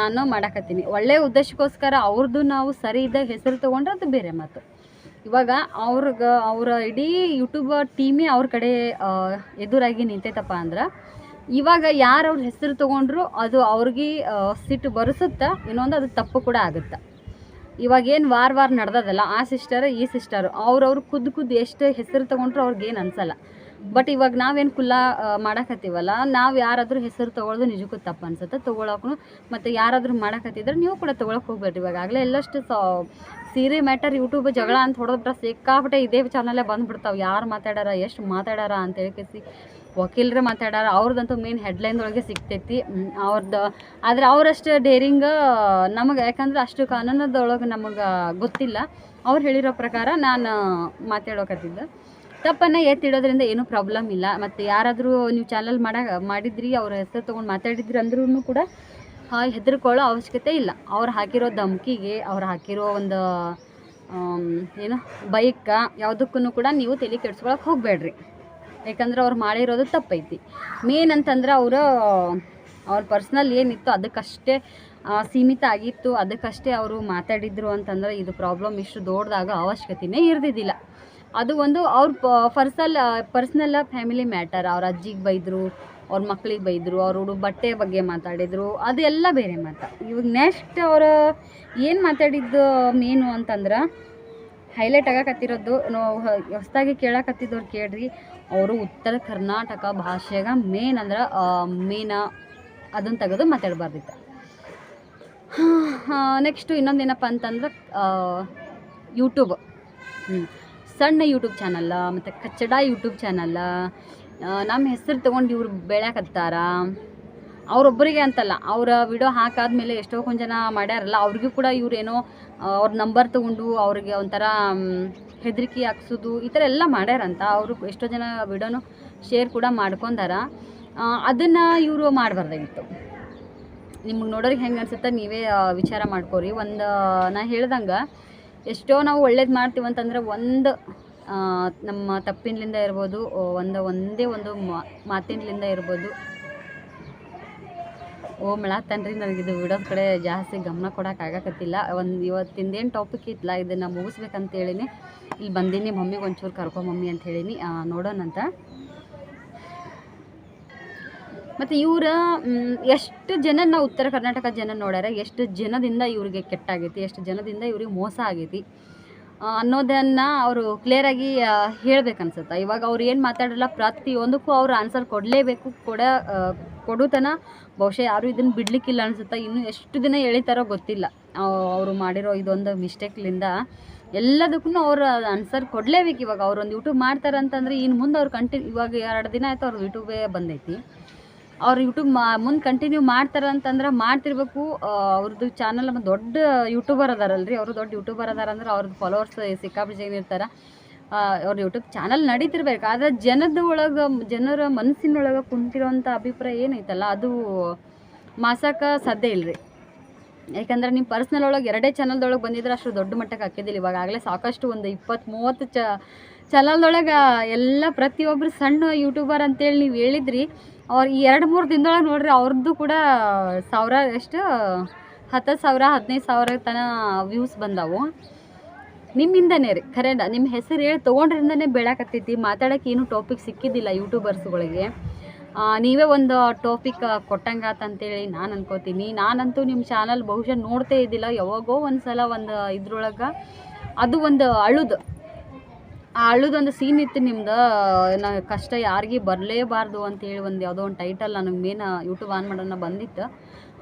ನಾನು ಮಾಡಕತ್ತೀನಿ. ಒಳ್ಳೆಯ ಉದ್ದೇಶಕ್ಕೋಸ್ಕರ ಅವ್ರದ್ದು ನಾವು ಸರಿ ಇದ್ದ ಹೆಸರು ತೊಗೊಂಡ್ರೆ ಅದು ಬೇರೆ ಮಾತು. ಇವಾಗ ಅವ್ರಿಗೆ, ಅವರ ಇಡೀ ಯೂಟ್ಯೂಬ್ ಟೀಮೇ ಅವ್ರ ಕಡೆ ಎದುರಾಗಿ ನಿಂತೈತಪ್ಪ ಅಂದ್ರೆ, ಇವಾಗ ಯಾರು ಅವ್ರ ಹೆಸರು ತೊಗೊಂಡ್ರು ಅದು ಅವ್ರಿಗೆ ಸಿಟ್ಟು ಬರೆಸುತ್ತಾ, ಇನ್ನೊಂದು ಅದು ತಪ್ಪು ಕೂಡ ಆಗುತ್ತೆ. ಇವಾಗ ಏನು ವಾರ ವಾರ ನಡೆದದಲ್ಲ, ಆ ಸಿಸ್ಟರ್ ಈ ಸಿಸ್ಟರು ಅವ್ರವ್ರು ಖುದ್ದು ಖುದ್ದು ಎಷ್ಟು ಹೆಸರು ತೊಗೊಂಡ್ರು ಅವ್ರಿಗೇನು ಅನ್ಸಲ್ಲ. ಬಟ್ ಇವಾಗ ನಾವೇನು ಕುಲ್ಲ ಮಾಡಕತ್ತೀವಲ್ಲ, ನಾವು ಯಾರಾದರೂ ಹೆಸರು ತೊಗೊಳೋದು ನಿಜಕ್ಕೂ ತಪ್ಪು ಅನ್ಸುತ್ತೆ. ತೊಗೊಳಕ್ಕೂ ಮತ್ತು ಯಾರಾದರೂ ಮಾಡಕತ್ತಿದ್ರೆ ನೀವು ಕೂಡ ತೊಗೊಳಕ್ಕೆ ಹೋಗ್ಬೇಡ್ರಿ ಇವಾಗ. ಆಗಲೇ ಎಲ್ಲಷ್ಟು ಸಾ, ಸೀರೆ ಮ್ಯಾಟರ್ ಯೂಟ್ಯೂಬ್ ಜಗಳ ಅಂತ ಹೊಡೆದ್ಬಿಟ್ರೆ ಸಿಕ್ಕಾಪಟ್ಟೆ ಇದೇ ಚಾನಲ್ಲೇ ಬಂದ್ಬಿಡ್ತಾವೆ. ಯಾರು ಮಾತಾಡಾರ, ಎಷ್ಟು ಮಾತಾಡಾರ ಅಂತ ಹೇಳ್ಕೇಸಿ ವಕೀಲರೇ ಮಾತಾಡಾರ ಅವ್ರದ್ದಂತೂ ಮೇನ್ ಹೆಡ್ಲೈನ್ದೊಳಗೆ ಸಿಗ್ತೈತಿ. ಅವ್ರದ್ದು ಆದರೆ ಅವರಷ್ಟು ಡೇರಿಂಗ್ ನಮಗೆ ಯಾಕಂದ್ರೆ ಅಷ್ಟು ಕಾನೂನದೊಳಗೆ ನಮಗೆ ಗೊತ್ತಿಲ್ಲ. ಅವ್ರು ಹೇಳಿರೋ ಪ್ರಕಾರ ನಾನು ಮಾತಾಡೋಕತ್ತಿದ್ದೆ. ತಪ್ಪನ್ನು ಎತ್ತಿಡೋದ್ರಿಂದ ಏನೂ ಪ್ರಾಬ್ಲಮ್ ಇಲ್ಲ. ಮತ್ತು ಯಾರಾದರೂ ನೀವು ಚಾನಲ್ ಮಾಡ, ಮಾಡಿದ್ರಿ, ಅವ್ರ ಹೆಸರು ತೊಗೊಂಡು ಮಾತಾಡಿದ್ರಿ ಅಂದ್ರೂ ಕೂಡ ಹೆದರ್ಕೊಳ್ಳೋ ಅವಶ್ಯಕತೆ ಇಲ್ಲ. ಅವ್ರು ಹಾಕಿರೋ ಧಮಕಿಗೆ, ಅವ್ರು ಹಾಕಿರೋ ಒಂದು ಏನು, ಬೈಕ ಯಾವುದಕ್ಕೂ ಕೂಡ ನೀವು ತಲೆ ಕೆಡ್ಸ್ಕೊಳಕ್ಕೆ ಹೋಗಬೇಡ್ರಿ. ಯಾಕಂದ್ರೆ ಅವ್ರು ಮಾಡಿರೋದು ತಪ್ಪೈತಿ. ಮೇನ್ ಅಂತಂದ್ರೆ ಅವರು, ಅವ್ರ ಪರ್ಸ್ನಲ್ ಏನಿತ್ತು ಅದಕ್ಕಷ್ಟೇ ಸೀಮಿತ ಆಗಿತ್ತು. ಅದಕ್ಕಷ್ಟೇ ಅವರು ಮಾತಾಡಿದ್ರು ಅಂತಂದ್ರೆ ಇದು ಪ್ರಾಬ್ಲಮ್ ಇಷ್ಟು ದೊಡ್ಡದಾಗ ಅವಶ್ಯಕತೆನೇ ಇರ್ದಿದ್ದಿಲ್ಲ. ಅದು ಒಂದು ಅವ್ರ ಪರ್ಸಲ್ ಪರ್ಸ್ನಲ್ ಫ್ಯಾಮಿಲಿ ಮ್ಯಾಟರ್ ಅವ್ರ ಅಜ್ಜಿಗೆ ಬೈದರು, ಅವ್ರ ಮಕ್ಳಿಗೆ ಬೈದರು, ಅವ್ರ ಬಟ್ಟೆ ಬಗ್ಗೆ ಮಾತಾಡಿದರು, ಅದೆಲ್ಲ ಬೇರೆ ಮಾತು. ಇವಾಗ ನೆಕ್ಸ್ಟ್ ಅವರು ಏನು ಮಾತಾಡಿದ್ದು ಮೇನು ಅಂತಂದ್ರೆ ಹೈಲೈಟ್ ಆಗಕತ್ತಿರೋದು ನಾವು ಹೊಸದಾಗಿ ಕೇಳಕತ್ತಿದ್ದವ್ರು ಕೇಳ್ರಿ. ಅವರು ಉತ್ತರ ಕರ್ನಾಟಕ ಭಾಷೆಗ ಮೇನ್ ಅಂದ್ರೆ ಮೇನ. ಅದನ್ನು ತೆಗೆದು ಮಾತಾಡಬಾರ್ದಿತ್ತು. ನೆಕ್ಸ್ಟು ಇನ್ನೊಂದೇನಪ್ಪ ಅಂತಂದ್ರೆ ಯೂಟ್ಯೂಬ್ ಹ್ಞೂ ಸಣ್ಣ ಯೂಟ್ಯೂಬ್ ಚಾನಲ್ಲ ಮತ್ತು ಕಚ್ಚಡ ಯೂಟ್ಯೂಬ್ ಚಾನಲ್ಲ ನಮ್ಮ ಹೆಸರು ತೊಗೊಂಡು ಇವ್ರು ಬೆಳ್ಯಾಕತ್ತಾರ ಅವರೊಬ್ಬರಿಗೆ ಅಂತಲ್ಲ, ಅವರ ವಿಡಿಯೋ ಹಾಕಾದ್ಮೇಲೆ ಎಷ್ಟೋ ಕೊಂದು ಜನ ಮಾಡ್ಯಾರಲ್ಲ, ಅವ್ರಿಗೂ ಕೂಡ ಇವ್ರೇನೋ ಅವ್ರ ನಂಬರ್ ತೊಗೊಂಡು ಅವ್ರಿಗೆ ಒಂಥರ ಹೆದರಿಕೆ ಹಾಕ್ಸೋದು, ಈ ಥರ ಎಲ್ಲ ಮಾಡ್ಯಾರಂತ. ಅವರು ಎಷ್ಟೋ ಜನ ವಿಡಿಯೋನು ಶೇರ್ ಕೂಡ ಮಾಡ್ಕೊಂಡಾರ. ಅದನ್ನು ಇವರು ಮಾಡಬಾರ್ದಾಗಿತ್ತು. ನಿಮಗೆ ನೋಡೋರಿಗೆ ಹೆಂಗೆ ಅನ್ಸುತ್ತೆ, ನೀವೇ ವಿಚಾರ ಮಾಡ್ಕೋರಿ. ಒಂದು ನಾ ಹೇಳ್ದಂಗೆ ಎಷ್ಟೋ ನಾವು ಒಳ್ಳೇದು ಮಾಡ್ತೀವಿ ಅಂತಂದರೆ ಒಂದು ನಮ್ಮ ತಪ್ಪಿನಿಂದ ಇರ್ಬೋದು ಒಂದು, ಒಂದೇ ಒಂದು ಮಾ- ಮಾತಿನ್ಲಿಂದ ಇರ್ಬೋದು. ಓ ನನಗೆ ನನಗಿದು ವಿಡಿಯೋದ ಕಡೆ ಜಾಸ್ತಿ ಗಮನ ಕೊಡೋಕೆ ಆಗಕತ್ತಿಲ್ಲ. ಒಂದು ಇವತ್ತಿಂದೇನು ಟಾಪಿಕ್ ಇತ್ತಲ್ಲ ಇದನ್ನು ಮುಗಿಸ್ಬೇಕಂತೇಳಿನಿ. ಇಲ್ಲಿ ಬಂದೀನಿ ಮಮ್ಮಿಗೆ ಒಂಚೂರು ಕರ್ಕೊ ಮಮ್ಮಿ ಅಂತ ಹೇಳೀನಿ. ನೋಡೋಣಂತ. ಮತ್ತು ಇವರ ಎಷ್ಟು ಜನ ಉತ್ತರ ಕರ್ನಾಟಕ ಜನ ನೋಡ್ಯಾರ, ಎಷ್ಟು ಜನದಿಂದ ಇವ್ರಿಗೆ ಕೆಟ್ಟಾಗೈತಿ, ಎಷ್ಟು ಜನದಿಂದ ಇವ್ರಿಗೆ ಮೋಸ ಆಗೈತಿ ಅನ್ನೋದನ್ನು ಅವರು ಕ್ಲಿಯರಾಗಿ ಹೇಳ್ಬೇಕನ್ಸುತ್ತೆ. ಇವಾಗ ಅವ್ರು ಏನು ಮಾತಾಡಲ್ಲ ಪ್ರತಿಯೊಂದಕ್ಕೂ ಅವರು ಆನ್ಸರ್ ಕೊಡಲೇಬೇಕು ಕೊಡ ಕೊಡುತನ. ಬಹುಶಃ ಯಾರು ಇದನ್ನು ಬಿಡ್ಲಿಕ್ಕಿಲ್ಲ ಅನ್ಸುತ್ತೆ. ಇನ್ನೂ ಎಷ್ಟು ದಿನ ಎಳಿತಾರೋ ಗೊತ್ತಿಲ್ಲ. ಅವರು ಮಾಡಿರೋ ಇದೊಂದು ಮಿಸ್ಟೇಕ್ಲಿಂದ ಎಲ್ಲದಕ್ಕೂ ಅವರು ಆನ್ಸರ್ ಕೊಡಲೇಬೇಕು ಇವಾಗ. ಅವ್ರು ಒಂದು ಯೂಟ್ಯೂಬ್ ಮಾಡ್ತಾರೆ ಅಂತಂದ್ರೆ ಇನ್ನು ಮುಂದೆ ಅವ್ರು ಕಂಟಿನ್ಯೂ ಇವಾಗ ಎರಡು ದಿನ ಆಯಿತು ಅವ್ರ ಯೂಟ್ಯೂಬೇ ಬಂದೈತಿ. ಅವ್ರು ಯೂಟ್ಯೂಬ್ ಮಾ, ಮುಂದೆ ಕಂಟಿನ್ಯೂ ಮಾಡ್ತಾರೆ ಅಂತಂದ್ರೆ ಮಾಡ್ತಿರ್ಬೇಕು. ಅವ್ರದ್ದು ಚಾನಲ್ ದೊಡ್ಡ ಯೂಟ್ಯೂಬರ್ ಅದಾರಲ್ರಿ. ಅವರು ದೊಡ್ಡ ಯೂಟ್ಯೂಬರ್ ಅದಾರ ಅಂದ್ರೆ ಅವ್ರದ್ದು ಫಾಲೋವರ್ಸ್ ಸಿಕ್ಕಾಪಟ್ಟೆ ಜನ ಇರ್ತಾರೆ. ಅವ್ರ ಯೂಟ್ಯೂಬ್ ಚಾನಲ್ ನಡೀತಿರ್ಬೇಕು. ಆದರೆ ಜನದ ಒಳಗೆ, ಜನರ ಮನಸ್ಸಿನೊಳಗೆ ಕುಂತಿರೋಂಥ ಅಭಿಪ್ರಾಯ ಏನೈತಲ್ಲ, ಅದು ಮಾಸಕ್ಕೆ ಸಾಧ್ಯ ಇಲ್ರಿ. ಯಾಕಂದ್ರೆ ನಿಮ್ಮ ಪರ್ಸ್ನಲ್ ಒಳಗೆ ಎರಡೇ ಚಾನಲ್ದೊಳಗೆ ಬಂದಿದ್ರೆ ಅಷ್ಟು ದೊಡ್ಡ ಮಟ್ಟಕ್ಕೆ ಹಾಕಿದ್ದಿಲ್ಲ. ಇವಾಗ ಆಗಲೇ ಸಾಕಷ್ಟು ಒಂದು ಇಪ್ಪತ್ತು ಮೂವತ್ತು ಚ ಚಾನಲ್ದೊಳಗೆ ಎಲ್ಲ ಪ್ರತಿಯೊಬ್ಬರು ಸಣ್ಣ ಯೂಟ್ಯೂಬರ್ ಅಂತೇಳಿ ನೀವು ಹೇಳಿದ್ರಿ. ಅವ್ರು ಈ ಎರಡು ಮೂರು ದಿನದೊಳಗೆ ನೋಡ್ರಿ ಅವ್ರದ್ದು ಕೂಡ ಸಾವಿರ ಎಷ್ಟು? ಹತ್ತು ಸಾವಿರ, ಹದಿನೈದು ಸಾವಿರ ತನ ವ್ಯೂಸ್ ಬಂದವು. ನಿಮ್ಮಿಂದನೇ ರೀ ಖರೇನ ನಿಮ್ಮ ಹೆಸರು ಹೇಳಿ ತೊಗೊಂಡ್ರಿಂದನೇ ಬೆಳಕತ್ತೈತಿ ಮಾತಾಡೋಕೆ ಏನು ಟಾಪಿಕ್ ಸಿಕ್ಕಿದ್ದಿಲ್ಲ ಯೂಟ್ಯೂಬರ್ಸ್ಗಳಿಗೆ ನೀವೇ ಒಂದು ಟಾಪಿಕ್ ಕೊಟ್ಟಂಗಾತಂತೇಳಿ ನಾನು ಅನ್ಕೋತೀನಿ. ನಾನಂತೂ ನಿಮ್ಮ ಚಾನಲ್ ಬಹುಶಃ ನೋಡ್ತೇ ಇದ್ದಿಲ್ಲ. ಯಾವಾಗೋ ಒಂದು ಸಲ ಒಂದು ಇದ್ರೊಳಗೆ ಅದು ಒಂದು ಅಳುದು. ಅಳುದೊಂದು ಸೀನ್ ಇತ್ತು ನಿಮ್ದು ನಾ ಕಷ್ಟ ಯಾರಿಗೆ ಬರಲೇಬಾರ್ದು ಅಂತೇಳಿ ಒಂದು ಯಾವುದೋ ಒಂದು ಟೈಟಲ್ ನನಗೆ ಮೇನ್ ಯೂಟ್ಯೂಬ್ ಆನ್ ಮಾಡೋಣ ಬಂದಿತ್ತು.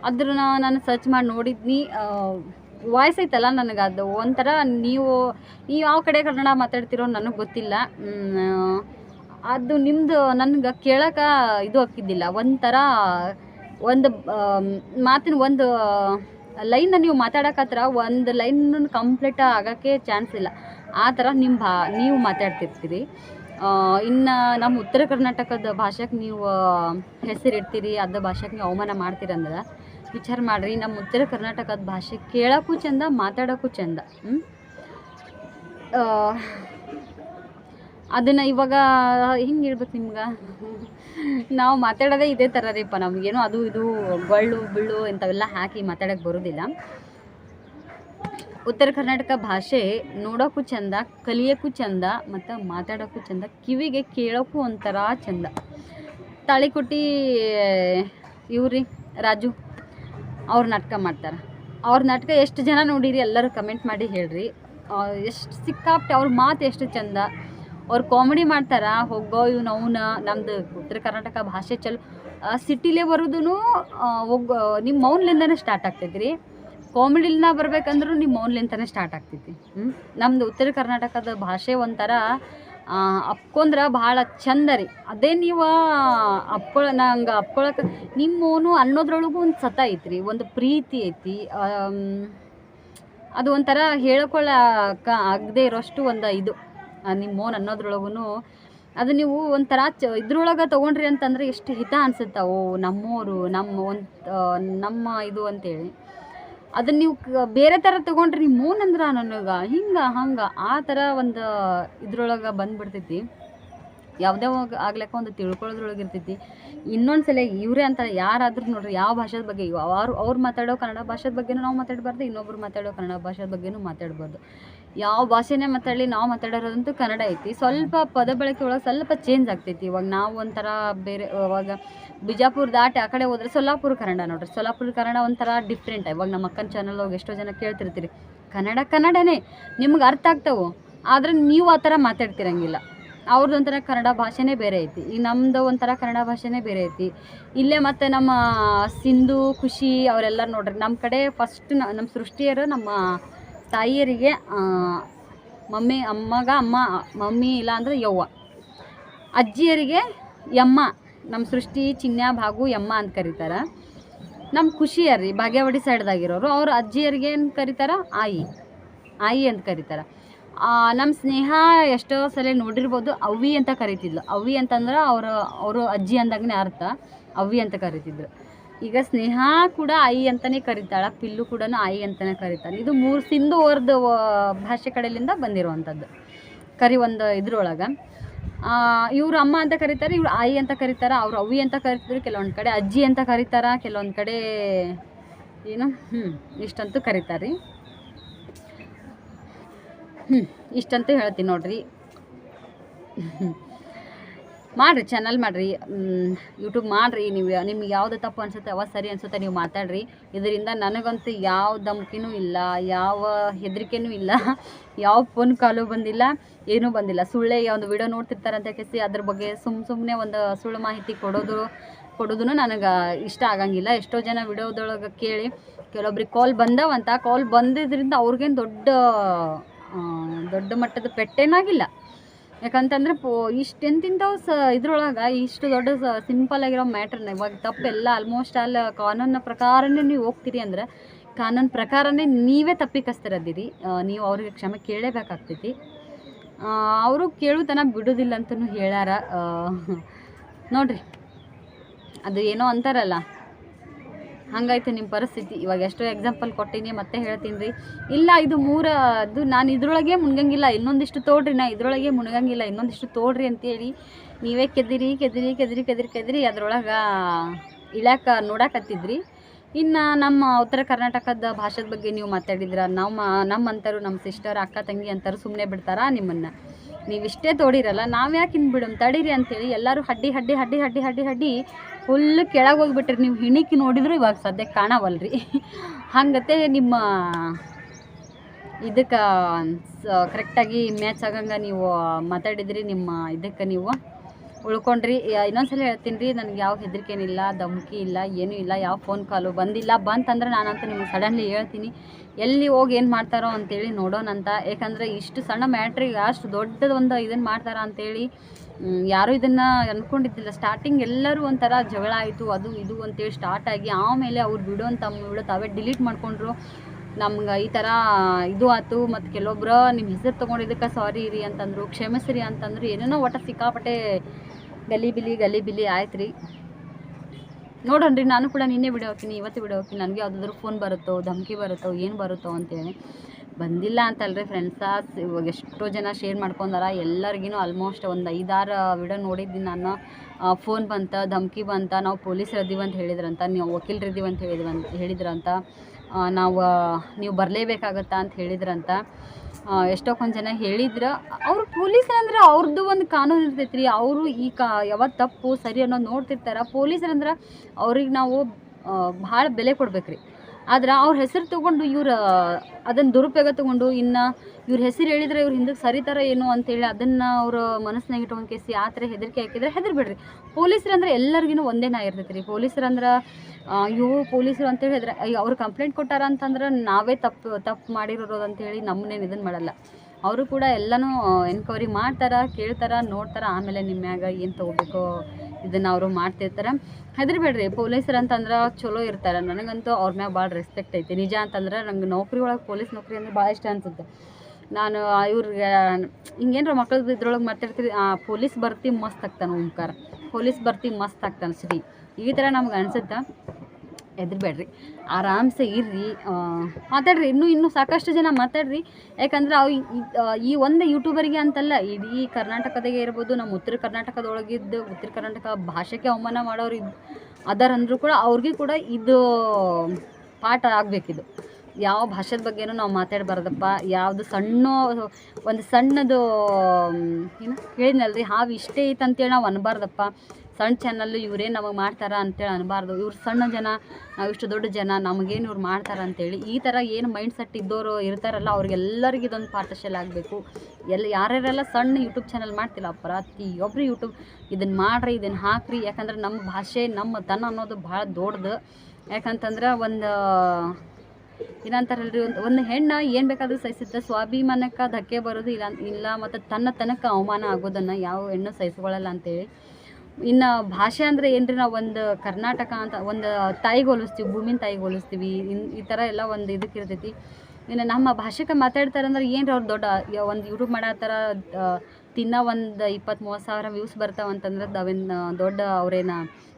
ಅದ್ರನ್ನ ನಾನು ಸರ್ಚ್ ಮಾಡಿ ನೋಡಿದ್ನಿ ವಾಯ್ಸ್ ಐತಲ್ಲ ನನಗೆ ಅದು ಒಂಥರ ನೀವು ನೀವು ಯಾವ ಕಡೆ ಕನ್ನಡ ಮಾತಾಡ್ತಿರೋ ನನಗೆ ಗೊತ್ತಿಲ್ಲ. ಅದು ನಿಮ್ಮದು ನನಗೆ ಕೇಳೋಕೆ ಇದು ಹಾಕಿದ್ದಿಲ್ಲ ಒಂಥರ ಒಂದು ಮಾತಿನ ಒಂದು ಲೈನ್ನ ನೀವು ಮಾತಾಡಕತ್ರ ಒಂದು ಲೈನ್ ಕಂಪ್ಲೀಟ್ ಆಗೋಕ್ಕೆ ಚಾನ್ಸ್ ಇಲ್ಲ. ಆ ಥರ ನಿಮ್ಮ ಭಾ, ನೀವು ಮಾತಾಡ್ತಿರ್ತೀರಿ. ಇನ್ನು ನಮ್ಮ ಉತ್ತರ ಕರ್ನಾಟಕದ ಭಾಷೆಗೆ ನೀವು ಹೆಸರಿಡ್ತೀರಿ, ಅದ ಭಾಷೆಗೆ ನೀವು ಅವಮಾನ ಮಾಡ್ತೀರಂದ್ರೆ ವಿಚಾರ ಮಾಡಿರಿ. ನಮ್ಮ ಉತ್ತರ ಕರ್ನಾಟಕದ ಭಾಷೆ ಕೇಳೋಕ್ಕೂ ಚಂದ, ಮಾತಾಡೋಕ್ಕೂ ಚಂದ? ಅದನ್ನು ಇವಾಗ, ಹಿಂಗೆ ಹೇಳ್ಬೇಕು ನಿಮ್ಗೆ? ನಾವು ಮಾತಾಡೋದೇ ಇದೇ ಥರ ರೀಪ್ಪ ನಮಗೇನು ಅದು ಇದು ಗೊಳ್ಳು, ಬಿಳ್ಳು ಇಂಥವೆಲ್ಲ ಹಾಕಿ ಮಾತಾಡೋಕ್ಕೆ ಬರೋದಿಲ್ಲ. ಉತ್ತರ ಕರ್ನಾಟಕ ಭಾಷೆ ನೋಡೋಕ್ಕೂ ಚಂದ, ಕಲಿಯೋಕ್ಕೂ ಚಂದ, ಮತ್ತು ಮಾತಾಡೋಕ್ಕೂ ಚಂದ, ಕಿವಿಗೆ ಕೇಳೋಕ್ಕೂ ಒಂಥರ ಚಂದ. ತಾಳಿಕುಟ್ಟಿ ಇವ್ರಿ ರಾಜು, ಅವ್ರ ನಾಟಕ ಮಾಡ್ತಾರೆ. ಅವ್ರ ನಾಟಕ ಎಷ್ಟು ಜನ ನೋಡಿರಿ ಎಲ್ಲರೂ ಕಮೆಂಟ್ ಮಾಡಿ ಹೇಳ್ರಿ. ಎಷ್ಟು ಸಿಕ್ಕಾಪಟ್ಟೆ ಅವ್ರ ಮಾತು ಎಷ್ಟು ಚಂದ. ಅವ್ರು ಕಾಮಿಡಿ ಮಾಡ್ತಾರ ಹೋಗೋ ಇವ್ನು ಅವನ, ನಮ್ದು ಉತ್ತರ ಕರ್ನಾಟಕ ಭಾಷೆ ಚಲೋ. ಸಿಟಿಲೇ ಬರೋದು ನಿಮ್ಮ ಮೌನ್ಲಿಂದನೇ ಸ್ಟಾರ್ಟ್ ಆಗ್ತೈತಿ ರೀ ಕಾಮಿಡಿಲಿನ ಬರ್ಬೇಕಂದ್ರೂ ನಿಮ್ಮ ಮೌನ್ಲಿಂದನೇ ಸ್ಟಾರ್ಟ್ ಆಗ್ತೈತಿ. ನಮ್ದು ಉತ್ತರ ಕರ್ನಾಟಕದ ಭಾಷೆ ಒಂಥರ ಅಪ್ಕೊಂಡ್ರೆ ಭಾಳ ಚಂದ ರೀ. ಅದೇ ನೀವು ಅಪ್ಕೊಳ ನಂಗೆ ಅಪ್ಕೊಳಕ್ಕೆ ನಿಮ್ಮವನು ಅನ್ನೋದ್ರೊಳಗೂ ಒಂದು ಸತ ಐತ್ರಿ, ಒಂದು ಪ್ರೀತಿ ಐತಿ. ಅದು ಒಂಥರ ಹೇಳ್ಕೊಳಕ ಆಗದೆ ಇರೋಷ್ಟು ಒಂದು ಇದು ನಿಮ್ಮ ಮೋನ್ ಅನ್ನೋದ್ರೊಳಗೂ ಅದು ನೀವು ಒಂಥರ ಚ ಇದ್ರೊಳಗೆ ತೊಗೊಂಡ್ರಿ ಅಂತಂದ್ರೆ ಎಷ್ಟು ಹಿತ ಅನಿಸುತ್ತೆ. ಓ, ನಮ್ಮೋರು, ನಮ್ಮ ಒಂದು ನಮ್ಮ ಇದು ಅಂತೇಳಿ. ಅದನ್ನ ನೀವು ಬೇರೆ ಥರ ತೊಗೊಂಡ್ರಿ ನಿಮ್ಮ ಮೋನ್ ಅಂದ್ರೆ ನನಗೆ, ಹಿಂಗೆ, ಹಂಗೆ, ಆ ಥರ ಒಂದು ಇದ್ರೊಳಗೆ ಬಂದ್ಬಿಡ್ತೈತಿ. ಯಾವುದೇ ಆಗ್ಲಕ್ಕ ಒಂದು ತಿಳ್ಕೊಳ್ಳೋದ್ರೊಳಗೆ ಇರ್ತೈತಿ. ಇನ್ನೊಂದು ಸಲ ಇವರೇ ಅಂತ ಯಾರಾದ್ರೂ ನೋಡ್ರಿ, ಯಾವ ಭಾಷೆದ ಬಗ್ಗೆ, ಅವ್ರು ಅವ್ರು ಮಾತಾಡೋ ಕನ್ನಡ ಭಾಷೆದ ಬಗ್ಗೆನೂ ನಾವು ಮಾತಾಡಬಾರ್ದು, ಇನ್ನೊಬ್ರು ಮಾತಾಡೋ ಕನ್ನಡ ಭಾಷೆದ ಬಗ್ಗೆನೂ ಮಾತಾಡ್ಬಾರ್ದು. ಯಾವ ಭಾಷೆನೇ ಮಾತಾಡಲಿ, ನಾವು ಮಾತಾಡೋದಂತೂ ಕನ್ನಡ ಐತಿ. ಸ್ವಲ್ಪ ಪದ ಬಳಕೆ ಒಳಗೆ ಸ್ವಲ್ಪ ಚೇಂಜ್ ಆಗ್ತೈತಿ. ಇವಾಗ ನಾವು ಒಂಥರ ಬೇರೆ, ಇವಾಗ ಬಿಜಾಪುರ ದಾಟಿ ಆ ಕಡೆ ಹೋದ್ರೆ ಸೊಲ್ಲಾಪುರ ಕನ್ನಡ ನೋಡ್ರಿ. ಸೊಲ್ಲಾಪುರ ಕನ್ನಡ ಒಂಥರ ಡಿಫ್ರೆಂಟ್ ಇವಾಗ ನಮ್ಮ ಅಕ್ಕನ ಚಾನಲ್ ಹೋಗಿ ಎಷ್ಟೋ ಜನ ಕೇಳ್ತಿರ್ತೀರಿ. ಕನ್ನಡ ಕನ್ನಡನೇ. ನಿಮ್ಗೆ ಅರ್ಥ ಆಗ್ತಾವೆ? ಆದ್ರೆ ನೀವು ಆ ಥರ ಮಾತಾಡ್ತಿರಂಗಿಲ್ಲ. ಅವ್ರದ್ದು ಒಂಥರ ಕನ್ನಡ ಭಾಷೆನೇ ಬೇರೆ ಐತಿ. ಈಗ ನಮ್ಮದು ಒಂಥರ ಕನ್ನಡ ಭಾಷೆನೇ ಬೇರೆ ಐತಿ. ಇಲ್ಲೇ ಮತ್ತು ನಮ್ಮ ಸಿಂಧು, ಖುಷಿ ಅವರೆಲ್ಲ ನೋಡ್ರಿ. ನಮ್ಮ ಕಡೆ ಫಸ್ಟ್ ನಮ್ಮ ಸೃಷ್ಟಿಯರು ನಮ್ಮ ತಾಯಿಯರಿಗೆ ಮಮ್ಮಿ ಅಮ್ಮಗ ಅಮ್ಮ, ಮಮ್ಮಿ ಇಲ್ಲ ಅಂದ್ರೆ ಯವ್ವ. ಅಜ್ಜಿಯರಿಗೆ ಯಮ್ಮ ನಮ್ಮ ಸೃಷ್ಟಿ ಚಿನ್ನ ಭಾಗು, ಯಮ್ಮ ಅಂತ ಕರೀತಾರೆ. ನಮ್ಮ ಖುಷಿಯರಿ, ಬಾಗೇವಾಡಿ ಸೈಡ್ದಾಗಿರೋರು ಅವ್ರ ಅಜ್ಜಿಯರಿಗೆ ಏನು ಕರೀತಾರೆ? ಆಯಿ. ಆಯಿ ಅಂತ ಕರೀತಾರೆ. ನಮ್ಮ ಸ್ನೇಹ ಎಷ್ಟೋ ಸಲ ನೋಡಿರ್ಬೋದು, ಅವ್ವಿ ಅಂತ ಕರಿತಿದ್ಲು. ಅವ್ವಿ ಅಂತಂದ್ರೆ ಅವರು ಅವರು ಅಜ್ಜಿ ಅಂದಾಗನೇ ಅರ್ಥ. ಅವ್ವಿ ಅಂತ ಕರಿತಿದ್ರು. ಈಗ ಸ್ನೇಹ ಕೂಡ ಐ ಅಂತಲೇ ಕರೀತಾಳೆ, ಪಿಲ್ಲು ಕೂಡ ಐ ಅಂತಲೇ ಕರೀತಾನೆ ಇದು ಮೂರು ಸಿಂಧು ಅವ್ರದ್ದು ಭಾಷೆ ಕಡೆಯಿಂದ ಬಂದಿರುವಂಥದ್ದು ಕರಿ ಒಂದು ಇದ್ರೊಳಗೆ. ಇವ್ರು ಅಮ್ಮ ಅಂತ ಕರೀತಾರೆ, ಇವ್ರು ಆಯಿ ಅಂತ ಕರೀತಾರೆ, ಅವ್ರು ಅವ್ವಿ ಅಂತ ಕರಿತಾರೆ ಕೆಲವೊಂದು ಕಡೆ ಅಜ್ಜಿ ಅಂತ ಕರೀತಾರೆ, ಕೆಲವೊಂದು ಕಡೆ ಏನು ಹ್ಞೂ ಇಷ್ಟಂತೂ ಕರೀತಾರೆ. ರೀ ಹ್ಞೂ ಇಷ್ಟಂತೂ ಹೇಳ್ತೀನಿ ನೋಡ್ರಿ. ಮಾಡಿರಿ ಚಾನಲ್ ಮಾಡಿರಿ ಯೂಟ್ಯೂಬ್ ಮಾಡಿರಿ, ನೀವು ನಿಮ್ಗೆ ಯಾವ್ದು ತಪ್ಪು ಅನ್ಸುತ್ತೆ ಅವ ಸರಿ ಅನ್ಸುತ್ತೆ ನೀವು ಮಾತಾಡ್ರಿ. ಇದರಿಂದ ನನಗಂತೂ ಯಾವ ಧಮಕಿನೂ ಇಲ್ಲ, ಯಾವ ಹೆದರಿಕೆನೂ ಇಲ್ಲ, ಯಾವ ಫೋನ್ ಕಾಲು ಬಂದಿಲ್ಲ, ಏನೂ ಬಂದಿಲ್ಲ. ಸುಳ್ಳೆ ಒಂದು ವಿಡಿಯೋ ನೋಡ್ತಿರ್ತಾರೆ ಅಂತ ಕೇಸಿ ಅದ್ರ ಬಗ್ಗೆ ಸುಮ್ಮ ಸುಮ್ಮನೆ ಒಂದು ಸುಳ್ಳು ಮಾಹಿತಿ ಕೊಡೋದು ಕೊಡೋದು ನನಗೆ ಇಷ್ಟ ಆಗಂಗಿಲ್ಲ. ಎಷ್ಟೋ ಜನ ವಿಡಿಯೋದೊಳಗೆ ಕೇಳಿ ಕೆಲವೊಬ್ರಿಗೆ ಕಾಲ್ ಬಂದವಂತ ಕಾಲ್ ಬಂದಿದ್ರಿಂದ ಅವ್ರಿಗೇನು ದೊಡ್ಡ ದೊಡ್ಡ ಮಟ್ಟದ ಪೆಟ್ಟೇನಾಗಿಲ್ಲ. ಯಾಕಂತಂದ್ರೆ ಪೋ, ಇಷ್ಟೆಂತಿಂಥವು ಸ, ಇದ್ರೊಳಗೆ ಇಷ್ಟು ದೊಡ್ಡ ಸಿಂಪಲ್ ಆಗಿರೋ ಮ್ಯಾಟ್ರನ್ನ ಇವಾಗ ತಪ್ಪೆಲ್ಲ ಆಲ್ಮೋಸ್ಟ್ ಆಲ್ ಕಾನೂನಿನ ಪ್ರಕಾರನೇ ನೀವು ಹೋಗ್ತೀರಿ ಅಂದ್ರೆ, ಕಾನೂನು ಪ್ರಕಾರನೇ ನೀವೇ ತಪ್ಪಿಕಸ್ತಿರದಿರಿ ನೀವು ಅವ್ರಿಗೆ ಕ್ಷಮೆ ಕೇಳಲೇಬೇಕಾಗ್ತೈತಿ ಅವರು ಕೇಳುತನ ಬಿಡೋದಿಲ್ಲ ಅಂತಲೂ ಹೇಳ್ಯಾರ ನೋಡಿ ನೋಡ್ರಿ. ಅದು ಏನೋ ಅಂತಾರಲ್ಲ. ಹಂಗಾಯ್ತು ನಿಮ್ಮ ಪರಿಸ್ಥಿತಿ. ಇವಾಗ ಎಷ್ಟೋ ಎಕ್ಸಾಂಪಲ್ ಕೊಟ್ಟಿನಿ, ಮತ್ತೆ ಹೇಳ್ತೀನಿ ರೀ. ಇಲ್ಲ, ಇದು ಮೂರ, ಅದು ನಾನು ಇದ್ರೊಳಗೆ ಮುನ್ಗಂಗಿಲ್ಲ ಇನ್ನೊಂದಿಷ್ಟು ತೋಡ್ರಿ, ನಾ ಇದ್ರೊಳಗೆ ಮುನ್ಗಂಗಿಲ್ಲ ಇನ್ನೊಂದಿಷ್ಟು ತೋಡ್ರಿ ಅಂತೇಳಿ ನೀವೇ ಕೆದಿರಿ ಕೆದಿರಿ ಕೆದಿರಿ ಕೆದಿರಿ ಕೆದಿರಿ ಅದ್ರೊಳಗೆ ಇಳ್ಯಾಕ, ನೋಡಾಕತ್ತಿದ್ರಿ. ಇನ್ನು ನಮ್ಮ ಉತ್ತರ ಕರ್ನಾಟಕದ ಭಾಷೆದ ಬಗ್ಗೆ ನೀವು ಮಾತಾಡಿದ್ರ. ನಮ್ಮ ನಮ್ಮ ಅಂತಾರು ನಮ್ಮ ಸಿಸ್ಟರ್ ಅಕ್ಕ, ತಂಗಿ ಅಂತಾರು ಸುಮ್ಮನೆ ಬಿಡ್ತಾರಾ ನಿಮ್ಮನ್ನು? ನೀವು ಇಷ್ಟೇ ತೋಡಿರಲ್ಲ ನಾವು ಯಾಕೆ ಇನ್ಬಿಡೋಣ ತಡೀರಿ ಅಂತೇಳಿ ಎಲ್ಲರೂ ಹಡ್ಡಿ ಹಡ್ಡಿ ಹಡ್ಡಿ ಹಡ್ಡಿ ಹಡ್ಡಿ ಹಡ್ಡಿ ಫುಲ್ ಕೆಳಗೆ ಹೋಗ್ಬಿಟ್ರಿ, ನೀವು ಹಿಣಿಕಿ ನೋಡಿದ್ರು ಇವಾಗ ಸದ್ಯಕ್ಕೆ ಕಾಣವಲ್ರಿ. ಹಂಗತೆ ನಿಮ್ಮ ಇದಕ್ಕೆ ಕರೆಕ್ಟಾಗಿ ಮ್ಯಾಚ್ ಆಗಂಗೆ ನೀವು ಮಾತಾಡಿದ್ರಿ, ನಿಮ್ಮ ಇದಕ್ಕೆ ನೀವು ಉಳ್ಕೊಂಡ್ರಿ. ಇನ್ನೊಂದ್ಸಲ ಹೇಳ್ತೀನಿ ರೀ ನನಗೆ ಯಾವ ಹೆದರಿಕೆನಿಲ್ಲ, ಧಮಕಿ ಇಲ್ಲ, ಏನೂ ಇಲ್ಲ, ಯಾವ ಫೋನ್ ಕಾಲು ಬಂದಿಲ್ಲ, ಬಂತಂದ್ರೆ ನಾನಂತೂ ನಿಮ್ಗೆ ಸಡನ್ಲಿ ಹೇಳ್ತೀನಿ. ಎಲ್ಲಿ ಹೋಗಿ ಏನು ಮಾಡ್ತಾರೋ ಅಂತೇಳಿ ನೋಡೋಣಂತ. ಯಾಕಂದರೆ ಇಷ್ಟು ಸಣ್ಣ ಮ್ಯಾಟ್ರಿಗೆ ಅಷ್ಟು ದೊಡ್ಡದೊಂದು ಇದನ್ನು ಮಾಡ್ತಾರ ಅಂತೇಳಿ ಯಾರೂ ಇದನ್ನು ಅಂದ್ಕೊಂಡಿದ್ದಿಲ್ಲ ಸ್ಟಾರ್ಟಿಂಗ್ ಎಲ್ಲರೂ ಒಂಥರ ಜಗಳ ಆಯಿತು, ಅದು ಇದು ಅಂತೇಳಿ ಸ್ಟಾರ್ಟ್ ಆಗಿ ಆಮೇಲೆ ಅವ್ರು ಬಿಡೋ ಅಂತ ವಿಡಿಯೋ ತಾವೇ ಡಿಲೀಟ್ ಮಾಡಿಕೊಂಡ್ರು. ನಮ್ಗೆ ಈ ಥರ ಇದು ಆಯ್ತು, ಮತ್ತು ಕೆಲವೊಬ್ರು ನಿಮ್ಮ ಹೆಸರು ತೊಗೊಂಡಿದ್ದಕ್ಕೆ ಸಾರಿ ರೀ ಅಂತಂದರು, ಕ್ಷಮಿಸ್ರಿ ಅಂತಂದರು, ಏನೇನೋ ಒಟ್ಟು ಸಿಕ್ಕಾಪಟ್ಟೆ ಗಲಿಬಿಲಿ ಗಲಿಬಿಲಿ ಆಯ್ತು ರೀ. ನೋಡೋಣ್ರಿ ನಾನು ಕೂಡ ನಿನ್ನೆ ವಿಡಿಯೋ ಹಾಕ್ತೀನಿ ಇವತ್ತು ವಿಡಿಯೋ ನನಗೆ ಯಾವುದಾದ್ರೂ ಫೋನ್ ಬರುತ್ತೋ, ಧಮಕಿ ಬರುತ್ತೋ, ಏನು ಬರುತ್ತೋ ಅಂತೇಳಿ. ಬಂದಿಲ್ಲ ಅಂತಲ್ರಿ ಫ್ರೆಂಡ್ಸ ಇವಾಗ ಎಷ್ಟೋ ಜನ ಶೇರ್ ಮಾಡ್ಕೊಂಡಾರ. ಎಲ್ಲರಿಗೂ ಆಲ್ಮೋಸ್ಟ್ ಒಂದು ಐದಾರು ವಿಡಿಯೋ ನೋಡಿದ್ದೀನಿ ನಾನು. ಫೋನ್ ಬಂತ, ಧಮಕಿ ಬಂತ, ನಾವು ಪೊಲೀಸ್ರು ಇದೀವಿ ಅಂತ ಹೇಳಿದ್ರಂತ, ನೀವು ವಕೀಲರಿದ್ದೀವಿ ಅಂತ ಹೇಳಿದ್ರಂತ. ಹೇಳಿದ್ರಂತ ನಾವು ನೀವು ಬರಲೇಬೇಕಾಗತ್ತಾ ಅಂತ ಹೇಳಿದ್ರಂತ. ಎಷ್ಟೊಕ್ಕೊಂದು ಎಷ್ಟೋ ಕೊಂದು ಜನ ಹೇಳಿದ್ರು, ಅವ್ರು ಪೊಲೀಸರಂದ್ರೆ ಅವ್ರದ್ದು ಒಂದು ಕಾನೂನು ಇರ್ತೈತೆ ರೀ ಅವರು ಈ ಕಾ ಯಾವತ್ತು ತಪ್ಪು, ಸರಿ ಅನ್ನೋದು ನೋಡ್ತಿರ್ತಾರೆ. ಪೊಲೀಸರಂದ್ರೆ ಅವ್ರಿಗೆ ನಾವು ಭಾಳ ಬೆಲೆ ಕೊಡ್ಬೇಕು ರೀ ಆದ್ರೆ ಅವ್ರ ಹೆಸರು ತೊಗೊಂಡು ಇವ್ರು ಅದನ್ನು ದುರುಪಯೋಗ ತಗೊಂಡು ಇನ್ನು ಇವ್ರ ಹೆಸರು ಹೇಳಿದ್ರೆ ಇವ್ರು ಹಿಂದಕ್ಕೆ ಸರಿತಾರ ಏನು ಅಂತೇಳಿ ಅದನ್ನು ಅವ್ರ ಮನಸ್ಸಿನಾಗ ಇಟ್ಕೊಂಡು ಕೇಸಿ ಆ ಥರ ಹೆದರಿಕೆ ಹಾಕಿದ್ರೆ ಹೆದರ್ಬೇಡ್ರಿ. ಪೊಲೀಸರು ಅಂದ್ರೆ ಎಲ್ಲರಿಗೂ ಒಂದೇ ನಾ ಇರ್ತೈತೆ ರೀ ಪೊಲೀಸರು ಅಂದ್ರೆ ಅಯ್ಯೋ ಪೊಲೀಸರು ಅಂತೇಳಿ ಹೇಳಿದ್ರೆ ಅಯ್ಯೋ, ಅವ್ರು ಕಂಪ್ಲೇಂಟ್ ಕೊಟ್ಟಾರ ಅಂತಂದ್ರೆ ನಾವೇ ತಪ್ಪು ತಪ್ಪು ಮಾಡಿರೋದು ಅಂತೇಳಿ ನಮ್ಮನ್ನೇನು ಇದನ್ನು ಮಾಡಲ್ಲ. ಅವರು ಕೂಡ ಎಲ್ಲನೂ ಎನ್ಕ್ವೈರಿ ಮಾಡ್ತಾರೆ, ಕೇಳ್ತಾರೆ, ನೋಡ್ತಾರೆ, ಆಮೇಲೆ ನಿಮ್ಮ ಮ್ಯಾಗ ಏನು ತೊಗೋಬೇಕೋ ಇದನ್ನು ಅವರು ಮಾಡ್ತಿರ್ತಾರೆ. ಹೆದರ್ಬೇಡ್ರಿ ಪೊಲೀಸರು ಅಂತಂದ್ರೆ ಚಲೋ ಇರ್ತಾರೆ. ನನಗಂತೂ ಅವ್ರ ಮ್ಯಾಗ ಭಾಳ ರೆಸ್ಪೆಕ್ಟ್ ಐತಿ. ನಿಜ ಅಂತಂದ್ರೆ ನಂಗೆ ನೌಕರಿ ಒಳಗೆ ಪೊಲೀಸ್ ನೌಕರಿ ಅಂದ್ರೆ ಭಾಳ ಇಷ್ಟ ಅನ್ಸುತ್ತೆ. ನಾನು ಇವ್ರಿಗೆ ಹಿಂಗೇನ್ರ ಮಕ್ಳದ್ದು ಇದ್ರೊಳಗೆ ಮಾತಾಡ್ತೀರಿ ಪೊಲೀಸ್ ಬರ್ತಿ ಮಸ್ತ್ ಆಗ್ತಾನೆ ಓಂಕಾರ. ಪೊಲೀಸ್ ಬರ್ತಿ ಮಸ್ತ್ ಆಗ್ತಾನೆ ಶ್ರೀ. ಈ ಥರ ನಮ್ಗೆ ಅನ್ಸುತ್ತೆ? ಹೆದರ್ಬೇಡ್ರಿ ಆರಾಮ್ಸೆ ಇರ್ರಿ. ಮಾತಾಡ್ರಿ. ಇನ್ನೂ ಇನ್ನೂ ಸಾಕಷ್ಟು ಜನ ಮಾತಾಡ್ರಿ. ಯಾಕಂದ್ರೆ ಅವು ಈ- ಒಂದು ಯೂಟ್ಯೂಬರಿಗೆ ಅಂತಲ್ಲ, ಇಡೀ ಕರ್ನಾಟಕದಾಗೆ ಇರ್ಬೋದು, ನಮ್ಮ ಉತ್ತರ ಕರ್ನಾಟಕದೊಳಗಿದ್ದು, ಉತ್ತರ ಕರ್ನಾಟಕ ಭಾಷೆಗೆ ಅವಮಾನ ಮಾಡೋರು ಇದ್ದು ಅದರಂದ್ರೂ ಕೂಡ ಅವ್ರಿಗೆ ಕೂಡ ಇದು ಪಾಠ ಆಗಬೇಕಿದು. ಯಾವ ಭಾಷೆದ ಬಗ್ಗೆನೂ ನಾವು ಮಾತಾಡಬಾರ್ದಪ್ಪ. ಯಾವುದು ಸಣ್ಣ, ಒಂದು ಸಣ್ಣದು ಏನು ಹೇಳಿದ್ನಲ್ರಿ? ಹಾವು ಇಷ್ಟೇ ಐತೆ ಅಂತೇಳಿ ನಾವು ಅನ್ಬಾರ್ದಪ್ಪ. ಸಣ್ಣ ಚಾನಲ್ ಇವರೇ ನಮಗೆ ಮಾಡ್ತಾರ ಅಂತೇಳಿ ಅನ್ಬಾರ್ದು. ಇವ್ರು ಸಣ್ಣ ಜನ ಇಷ್ಟು ದೊಡ್ಡ ಜನ ನಮಗೇನು ಇವ್ರು ಮಾಡ್ತಾರ ಅಂತೇಳಿ ಈ ಥರ ಏನು ಮೈಂಡ್ ಸೆಟ್ ಇದ್ದವರು ಇರ್ತಾರಲ್ಲ, ಅವ್ರಿಗೆಲ್ಲರಿಗೂ ಇದೊಂದು ಪಾರ್ಟಶಲ್ ಆಗಬೇಕು. ಎಲ್ಲ ಯಾರ್ಯಾರೆಲ್ಲ ಸಣ್ಣ ಯೂಟ್ಯೂಬ್ ಚಾನಲ್ ಮಾಡ್ತಿಲ್ಲ ಪ್ರತಿಯೊಬ್ಬರು ಯೂಟ್ಯೂಬ್ ಇದನ್ನು ಮಾಡ್ರಿ ಇದನ್ನು ಹಾಕ್ರಿ. ಯಾಕಂದ್ರೆ ನಮ್ಮ ಭಾಷೆ ನಮ್ಮ ತನ ಅನ್ನೋದು ಭಾಳ ದೊಡ್ಡದು. ಯಾಕಂತಂದ್ರೆ ಒಂದು, ಏನಂತಾರಲ್ರಿ, ಒಂದು ಒಂದು ಹೆಣ್ಣು ಏನು ಬೇಕಾದರೂ ಸಹಿಸುತ್ತೆ ಸ್ವಾಭಿಮಾನಕ್ಕೆ ಧಕ್ಕೆ ಬರೋದು ಇಲ್ಲ ಇಲ್ಲ, ಮತ್ತು ತನ್ನ ತನಕ ಅವಮಾನ ಆಗೋದನ್ನು ಯಾವ ಹೆಣ್ಣು ಸಹಿಸ್ಕೊಳ್ಳಲ್ಲ ಅಂತೇಳಿ. ಇನ್ನು ಭಾಷೆ ಅಂದರೆ ಏನ್ರಿ ನಾವು ಒಂದು ಕರ್ನಾಟಕ ಅಂತ ಒಂದು ತಾಯಿಗೆ ಹೋಲಿಸ್ತೀವಿ ಭೂಮಿನ ತಾಯಿಗೆ ಹೋಲಿಸ್ತೀವಿ ಇನ್ ಈ ಥರ ಎಲ್ಲ ಒಂದು ಇದಕ್ಕೆ ಇರ್ತೈತಿ. ಇನ್ನು ನಮ್ಮ ಭಾಷೆಗೆ ಮಾತಾಡ್ತಾರೆ ಅಂದ್ರೆ ಏನು ಅವ್ರು ದೊಡ್ಡ ಒಂದು ಯೂಟ್ಯೂಬ್ ಮಾಡತ್ತಾರ ತಿನ್ನ ಒಂದು ಇಪ್ಪತ್ತು ಮೂವತ್ತು ಸಾವಿರ ವ್ಯೂಸ್ ಬರ್ತಾವ ಅಂತಂದ್ರೆ ಅವೇನು ದೊಡ್ಡ ಅವ್ರೇನ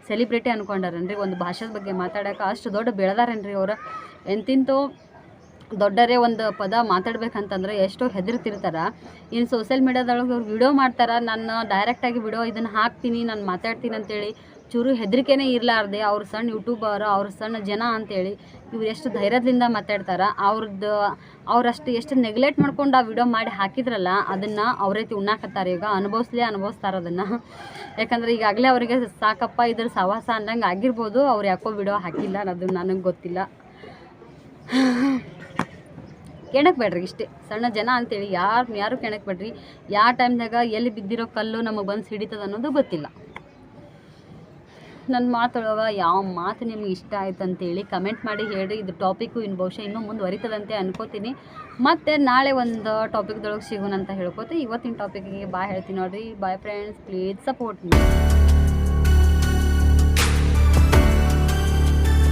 ಸೆಲಿಬ್ರಿಟಿ ಅನ್ಕೊಂಡಾರನ್ರಿ ಒಂದು ಭಾಷೆ ಬಗ್ಗೆ ಮಾತಾಡೋಕೆ ಅಷ್ಟು ದೊಡ್ಡ ಬೆಳೆದಾರೇನ್ರಿ ಅವ್ರು. ಎಂತಿಂತೋ ದೊಡ್ಡರೇ ಒಂದು ಪದ ಮಾತಾಡ್ಬೇಕಂತಂದ್ರೆ ಎಷ್ಟೋ ಹೆದರ್ತಿರ್ತಾರೆ. ಇನ್ನು ಸೋಷಿಯಲ್ ಮೀಡ್ಯಾದೊಳಗೆ ಅವ್ರು ವಿಡಿಯೋ ಮಾಡ್ತಾರೆ ನಾನು ಡೈರೆಕ್ಟಾಗಿ ವಿಡಿಯೋ ಇದನ್ನು ಹಾಕ್ತೀನಿ, ನಾನು ಮಾತಾಡ್ತೀನಿ ಅಂತೇಳಿ ಚೂರು ಹೆದರಿಕೆನೇ ಇರಲಾರ್ದೆ, ಅವ್ರ ಸಣ್ಣ ಯೂಟ್ಯೂಬರ್, ಅವ್ರ ಸಣ್ಣ ಜನ ಅಂತೇಳಿ ಇವ್ರು ಎಷ್ಟು ಧೈರ್ಯದಿಂದ ಮಾತಾಡ್ತಾರೆ ಅವ್ರದ್ದು ಅವ್ರಷ್ಟು ಎಷ್ಟು ನೆಗ್ಲೆಕ್ಟ್ ಮಾಡ್ಕೊಂಡು ಆ ವಿಡಿಯೋ ಮಾಡಿ ಹಾಕಿದ್ರಲ್ಲ, ಅದನ್ನು ಅವ್ರೈತಿ ಉಣ್ಣಾಕತ್ತಾರೆ ಈಗ ಅನುಭವಿಸ್ಲೇ ಅನುಭವಿಸ್ತಾರೆ ಅದನ್ನು. ಯಾಕಂದ್ರೆ ಈಗಾಗಲೇ ಅವರಿಗೆ ಸಾಕಪ್ಪ, ಇದ್ರ ಸವಾಸ ಅಂದಂಗೆ ಆಗಿರ್ಬೋದು, ಅವ್ರು ಯಾಕೋ ವಿಡಿಯೋ ಹಾಕಿಲ್ಲ ಅನ್ನೋದು ನನಗೆ ಗೊತ್ತಿಲ್ಲ. ಕೆಣಕ್ ಬೇಡ್ರಿ ಇಷ್ಟೇ. ಸಣ್ಣ ಜನ ಅಂತೇಳಿ ಯಾರು ಯಾರು ಕೆಣಕ್ ಬೇಡ್ರಿ ಯಾವ ಟೈಮ್ದಾಗ ಎಲ್ಲಿ ಬಿದ್ದಿರೋ ಕಲ್ಲು ನಮಗೆ ಬಂದು ಸಿಡಿತದ ಅನ್ನೋದು ಗೊತ್ತಿಲ್ಲ. ನನ್ನ ಮಾತೊಳಗೆ ಯಾವ ಮಾತು ನಿಮ್ಗೆ ಇಷ್ಟ ಆಯ್ತು ಅಂತೇಳಿ ಕಮೆಂಟ್ ಮಾಡಿ ಹೇಳ್ರಿ. ಇದು ಟಾಪಿಕ್ಕು ಇನ್ನು ಬಹುಶಃ ಇನ್ನೂ ಮುಂದುವರಿತದಂತೆ ಅನ್ಕೋತೀನಿ. ಮತ್ತು ನಾಳೆ ಒಂದು ಟಾಪಿಕ್ದೊಳಗೆ ಸಿಗೋಣ ಅಂತ ಹೇಳ್ಕೊತೀನಿ ಇವತ್ತಿನ ಟಾಪಿಕ್ಗೆ ಬಾಯ್ ಹೇಳ್ತೀನಿ ನೋಡಿರಿ. Bye friends please support me